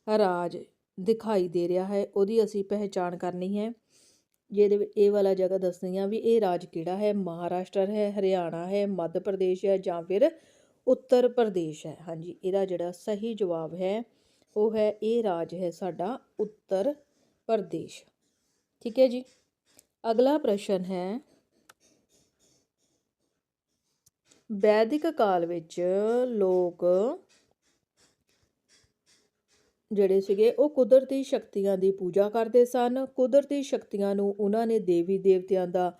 ਰਾਜ ਦਿਖਾਈ ਦੇ ਰਿਹਾ ਹੈ, ਉਹਦੀ ਅਸੀਂ ਪਹਿਚਾਣ ਕਰਨੀ ਹੈ। ਜਿਹਦੇ ਇਹ ਵਾਲਾ ਜਗ੍ਹਾ ਦੱਸਣੀ ਆ ਵੀ ਇਹ ਰਾਜ ਕਿਹੜਾ ਹੈ, ਮਹਾਰਾਸ਼ਟਰ ਹੈ, ਹਰਿਆਣਾ ਹੈ, ਮੱਧ ਪ੍ਰਦੇਸ਼ ਹੈ ਜਾਂ ਫਿਰ ਉੱਤਰ ਪ੍ਰਦੇਸ਼ ਹੈ। ਹਾਂਜੀ, ਇਹਦਾ ਜਿਹੜਾ ਸਹੀ ਜਵਾਬ ਹੈ ਉਹ ਹੈ, ਇਹ ਰਾਜ ਹੈ ਸਾਡਾ ਉੱਤਰ ਪ੍ਰਦੇਸ਼। ਠੀਕ ਹੈ ਜੀ। ਅਗਲਾ ਪ੍ਰਸ਼ਨ ਹੈ, ਵੈਦਿਕ ਕਾਲ ਵਿੱਚ ਲੋਕ ਜਿਹੜੇ ਸੀਗੇ, ਉਹ ਕੁਦਰਤੀ ਸ਼ਕਤੀਆਂ ਦੀ ਪੂਜਾ ਕਰਦੇ ਸਨ। ਕੁਦਰਤੀ ਸ਼ਕਤੀਆਂ ਨੂੰ ਉਹਨਾਂ ਨੇ ਦੇਵੀ ਦੇਵਤਿਆਂ ਦਾ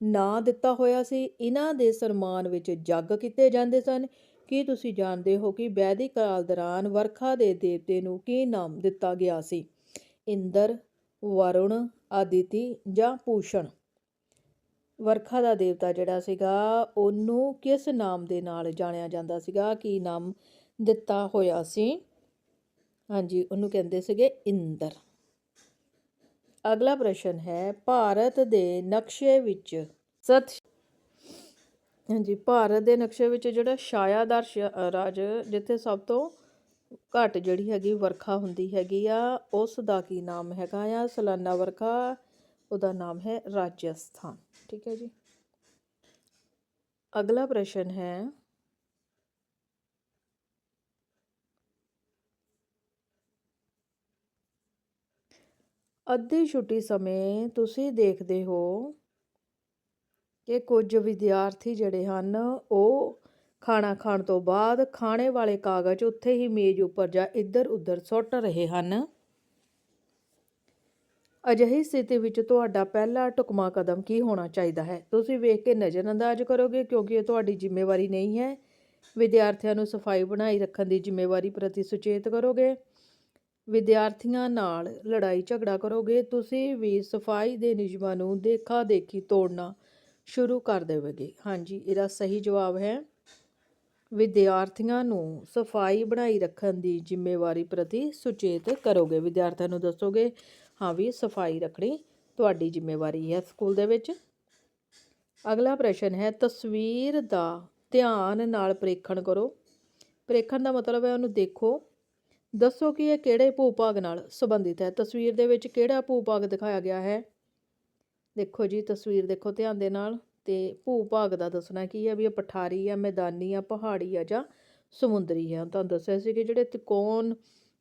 ਨਾਂ ਦਿੱਤਾ ਹੋਇਆ ਸੀ। ਇਹਨਾਂ ਦੇ ਸਨਮਾਨ ਵਿੱਚ ਜੱਗ ਕੀਤੇ ਜਾਂਦੇ ਸਨ। ਕੀ ਤੁਸੀਂ ਜਾਣਦੇ ਹੋ ਕਿ ਵੈਦਿਕ ਕਾਲ ਦੌਰਾਨ ਵਰਖਾ ਦੇ ਦੇਵਤੇ ਨੂੰ ਕੀ ਨਾਮ ਦਿੱਤਾ ਗਿਆ ਸੀ? ਇੰਦਰ, ਵਰੁਣ, ਆਦਿਤੀ ਜਾਂ ਪੂਸ਼ਣ ਵਰਖਾ ਦਾ ਦੇਵਤਾ ਜਿਹੜਾ ਸੀਗਾ, ਉਹਨੂੰ ਕਿਸ ਨਾਮ ਦੇ ਨਾਲ ਜਾਣਿਆ ਜਾਂਦਾ ਸੀਗਾ? ਕੀ ਨਾਮ ਦਿੱਤਾ ਹੋਇਆ ਸੀ? ਹਾਂਜੀ, ਉਹਨੂੰ ਕਹਿੰਦੇ ਸੀਗੇ ਇੰਦਰ। ਅਗਲਾ ਪ੍ਰਸ਼ਨ ਹੈ, ਭਾਰਤ ਦੇ ਨਕਸ਼ੇ ਵਿੱਚ ਸਤ ਹਾਂਜੀ, ਭਾਰਤ ਦੇ ਨਕਸ਼ੇ ਵਿੱਚ ਜਿਹੜਾ ਛਾਇਆਦਾਰ ਸ਼- ਰਾਜ ਜਿੱਥੇ ਸਭ ਤੋਂ ਘੱਟ ਜਿਹੜੀ ਹੈਗੀ ਵਰਖਾ ਹੁੰਦੀ ਹੈਗੀ ਆ, ਉਸ ਦਾ ਕੀ ਨਾਮ ਹੈਗਾ ਆ? ਸਾਲਾਨਾ ਵਰਖਾ, ਉਹਦਾ ਨਾਮ ਹੈ ਰਾਜਸਥਾਨ। ਠੀਕ ਹੈ ਜੀ। ਅਗਲਾ ਪ੍ਰਸ਼ਨ ਹੈ, ਅੱਧੀ ਛੁੱਟੀ ਸਮੇਂ ਤੁਸੀਂ ਦੇਖਦੇ ਹੋ ਕਿ ਕੁਝ ਵਿਦਿਆਰਥੀ ਜਿਹੜੇ ਹਨ, ਉਹ ਖਾਣਾ ਖਾਣ ਤੋਂ ਬਾਅਦ ਖਾਣੇ ਵਾਲੇ ਕਾਗਜ਼ ਉੱਥੇ ਹੀ ਮੇਜ਼ ਉੱਪਰ ਜਾਂ ਇੱਧਰ ਉੱਧਰ ਸੁੱਟ ਰਹੇ ਹਨ। ਅਜਿਹੀ ਸਥਿਤੀ ਵਿੱਚ ਤੁਹਾਡਾ ਪਹਿਲਾ ਢੁਕਵਾਂ ਕਦਮ ਕੀ ਹੋਣਾ ਚਾਹੀਦਾ ਹੈ? ਤੁਸੀਂ ਵੇਖ ਕੇ ਨਜ਼ਰਅੰਦਾਜ਼ ਕਰੋਗੇ ਕਿਉਂਕਿ ਇਹ ਤੁਹਾਡੀ ਜ਼ਿੰਮੇਵਾਰੀ ਨਹੀਂ ਹੈ। ਵਿਦਿਆਰਥੀਆਂ ਨੂੰ ਸਫ਼ਾਈ ਬਣਾਈ ਰੱਖਣ ਦੀ ਜ਼ਿੰਮੇਵਾਰੀ ਪ੍ਰਤੀ ਸੁਚੇਤ ਕਰੋਗੇ। ਵਿਦਿਆਰਥੀਆਂ ਨਾਲ ਲੜਾਈ ਝਗੜਾ ਕਰੋਗੇ। ਤੁਸੀਂ ਵੀ ਸਫ਼ਾਈ ਦੇ ਨਿਯਮਾਂ ਨੂੰ ਦੇਖਾ ਦੇਖੀ ਤੋੜਨਾ ਸ਼ੁਰੂ ਕਰ ਦੇਵੇਗੀ। ਹਾਂਜੀ, ਇਹਦਾ ਸਹੀ ਜਵਾਬ ਹੈ। ਵਿਦਿਆਰਥੀਆਂ ਨੂੰ ਸਫ਼ਾਈ ਬਣਾਈ ਰੱਖਣ ਦੀ ਜ਼ਿੰਮੇਵਾਰੀ ਪ੍ਰਤੀ ਸੁਚੇਤ ਕਰੋਗੇ। ਵਿਦਿਆਰਥੀਆਂ ਨੂੰ ਦੱਸੋਗੇ, ਹਾਂ ਵੀ, ਸਫ਼ਾਈ ਰੱਖਣੀ ਤੁਹਾਡੀ ਜ਼ਿੰਮੇਵਾਰੀ ਹੈ ਸਕੂਲ ਦੇ ਵਿੱਚ। ਅਗਲਾ ਪ੍ਰਸ਼ਨ ਹੈ, ਤਸਵੀਰ ਦਾ ਧਿਆਨ ਨਾਲ ਪ੍ਰੇਖਣ ਕਰੋ। ਪ੍ਰੇਖਣ ਦਾ ਮਤਲਬ ਹੈ ਉਹਨੂੰ ਦੇਖੋ। ਦੱਸੋ ਕਿ ਇਹ ਕਿਹੜੇ ਭੂ-ਭਾਗ ਨਾਲ ਸੰਬੰਧਿਤ ਹੈ? ਤਸਵੀਰ ਦੇ ਵਿੱਚ ਕਿਹੜਾ ਭੂ-ਭਾਗ ਦਿਖਾਇਆ ਗਿਆ ਹੈ? ਦੇਖੋ ਜੀ, ਤਸਵੀਰ ਦੇਖੋ ਧਿਆਨ ਦੇ ਨਾਲ ਤੇ ਭੂ-ਭਾਗ ਦਾ ਦੱਸਣਾ ਕੀ ਹੈ ਵੀ ਇਹ ਪਠਾਰੀ ਆ, ਮੈਦਾਨੀ ਆ, ਪਹਾੜੀ ਆ ਜਾਂ ਸਮੁੰਦਰੀ ਆ। ਤੁਹਾਨੂੰ ਦੱਸਿਆ ਸੀ ਕਿ ਜਿਹੜੇ ਤਿਕੋਣ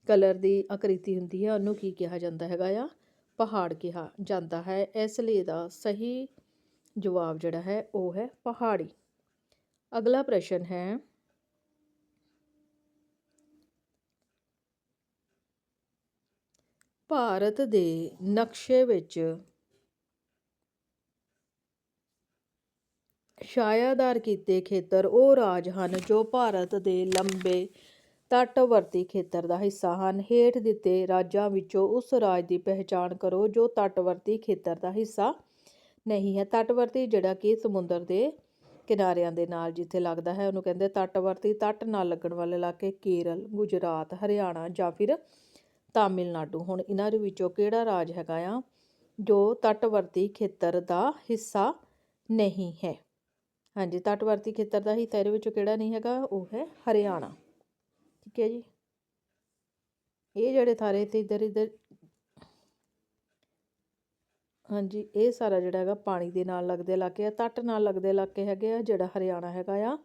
ਕਲਰ ਦੀ ਆਕ੍ਰਿਤੀ ਹੁੰਦੀ ਹੈ ਉਹਨੂੰ ਕੀ ਕਿਹਾ ਜਾਂਦਾ ਹੈਗਾ ਆ? ਪਹਾੜ ਕਿਹਾ ਜਾਂਦਾ ਹੈ। ਇਸ ਲਈ ਦਾ ਸਹੀ ਜਵਾਬ ਜਿਹੜਾ ਹੈ, ਉਹ ਹੈ ਪਹਾੜੀ। ਅਗਲਾ ਪ੍ਰਸ਼ਨ ਹੈ, ਭਾਰਤ ਦੇ ਨਕਸ਼ੇ ਵਿੱਚ ਛਾਇਆਦਾਰ ਕੀਤੇ ਖੇਤਰ ਉਹ ਰਾਜ ਹਨ ਜੋ ਭਾਰਤ ਦੇ ਲੰਬੇ ਤੱਟਵਰਤੀ ਖੇਤਰ ਦਾ ਹਿੱਸਾ ਹਨ। ਹੇਠ ਦਿੱਤੇ ਰਾਜਾਂ ਵਿੱਚੋਂ ਉਸ ਰਾਜ ਦੀ ਪਹਿਚਾਣ ਕਰੋ ਜੋ ਤੱਟਵਰਤੀ ਖੇਤਰ ਦਾ ਹਿੱਸਾ ਨਹੀਂ ਹੈ। ਤੱਟਵਰਤੀ ਜਿਹੜਾ ਕਿ ਸਮੁੰਦਰ ਦੇ ਕਿਨਾਰਿਆਂ ਦੇ ਨਾਲ ਜਿੱਥੇ ਲੱਗਦਾ ਹੈ, ਉਹਨੂੰ ਕਹਿੰਦੇ ਤੱਟਵਰਤੀ ਤੱਟ। ਨਾਲ ਲੱਗਣ ਵਾਲੇ ਇਲਾਕੇ ਕੇਰਲ, ਗੁਜਰਾਤ, ਹਰਿਆਣਾ ਜਾਂ ਫਿਰ ਤਾਮਿਲਨਾਡੂ। ਹੁਣ ਇਹਨਾਂ ਦੇ ਵਿੱਚੋਂ ਕਿਹੜਾ ਰਾਜ ਹੈਗਾ ਆ ਜੋ ਤੱਟਵਰਤੀ ਖੇਤਰ ਦਾ ਹਿੱਸਾ ਨਹੀਂ ਹੈ? ਹਾਂਜੀ, ਤੱਟਵਰਤੀ ਖੇਤਰ ਦਾ ਹਿੱਸਾ ਇਹਦੇ ਵਿੱਚੋਂ ਕਿਹੜਾ ਨਹੀਂ ਹੈਗਾ? ਉਹ ਹੈ ਹਰਿਆਣਾ। ਠੀਕ ਹੈ ਜੀ। ਇਹ ਜਿਹੜੇ ਥਾਰੇ ਤੇ ਇੱਧਰ ਇੱਧਰ ਹਾਂਜੀ, ਇਹ ਸਾਰਾ ਜਿਹੜਾ ਹੈਗਾ ਪਾਣੀ ਦੇ ਨਾਲ ਲੱਗਦੇ ਇਲਾਕੇ ਆ, ਤੱਟ ਨਾਲ ਲੱਗਦੇ ਇਲਾਕੇ ਹੈਗੇ ਆ, ਜਿਹੜਾ ਹਰਿਆਣਾ ਹੈਗਾ ਆ,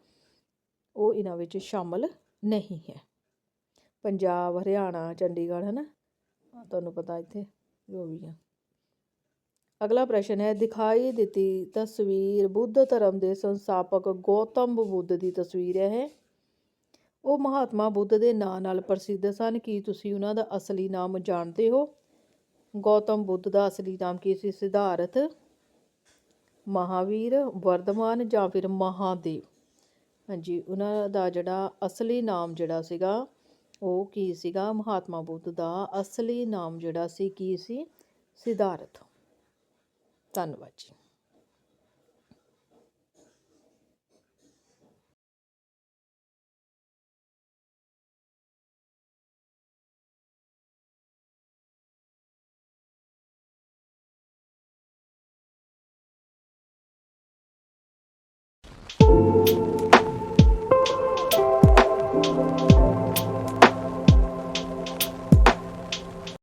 ਉਹ ਇਹਨਾਂ ਵਿੱਚ ਸ਼ਾਮਲ ਨਹੀਂ ਹੈ। ਪੰਜਾਬ, ਹਰਿਆਣਾ, ਚੰਡੀਗੜ੍ਹ ਹੈ ਨਾ ਤੁਹਾਨੂੰ ਪਤਾ ਇੱਥੇ ਜੋ ਵੀ ਆ। ਅਗਲਾ ਪ੍ਰਸ਼ਨ ਹੈ, ਦਿਖਾਈ ਦਿੱਤੀ ਤਸਵੀਰ ਬੁੱਧ ਧਰਮ ਦੇ ਸੰਸਥਾਪਕ ਗੌਤਮ ਬੁੱਧ ਦੀ ਤਸਵੀਰ ਹੈ ਉਹ ਮਹਾਤਮਾ ਬੁੱਧ ਦੇ ਨਾਂ ਨਾਲ ਪ੍ਰਸਿੱਧ ਸਨ। ਕੀ ਤੁਸੀਂ ਉਹਨਾਂ ਦਾ ਅਸਲੀ ਨਾਮ ਜਾਣਦੇ ਹੋ? ਗੌਤਮ ਬੁੱਧ ਦਾ ਅਸਲੀ ਨਾਮ ਕੀ ਸੀ? ਸਿਧਾਰਥ, ਮਹਾਵੀਰ, ਵਰਧਮਾਨ ਜਾਂ ਫਿਰ ਮਹਾਦੇਵ? ਹਾਂਜੀ, ਉਹਨਾਂ ਦਾ ਜਿਹੜਾ ਅਸਲੀ ਨਾਮ ਜਿਹੜਾ ਸੀਗਾ, ਉਹ ਕੀ ਸੀਗਾ? ਮਹਾਤਮਾ ਬੁੱਧ ਦਾ ਅਸਲੀ ਨਾਮ ਜਿਹੜਾ ਸੀ, ਕੀ ਸੀ? ਸਿਧਾਰਥ। ਧੰਨਵਾਦ ਜੀ।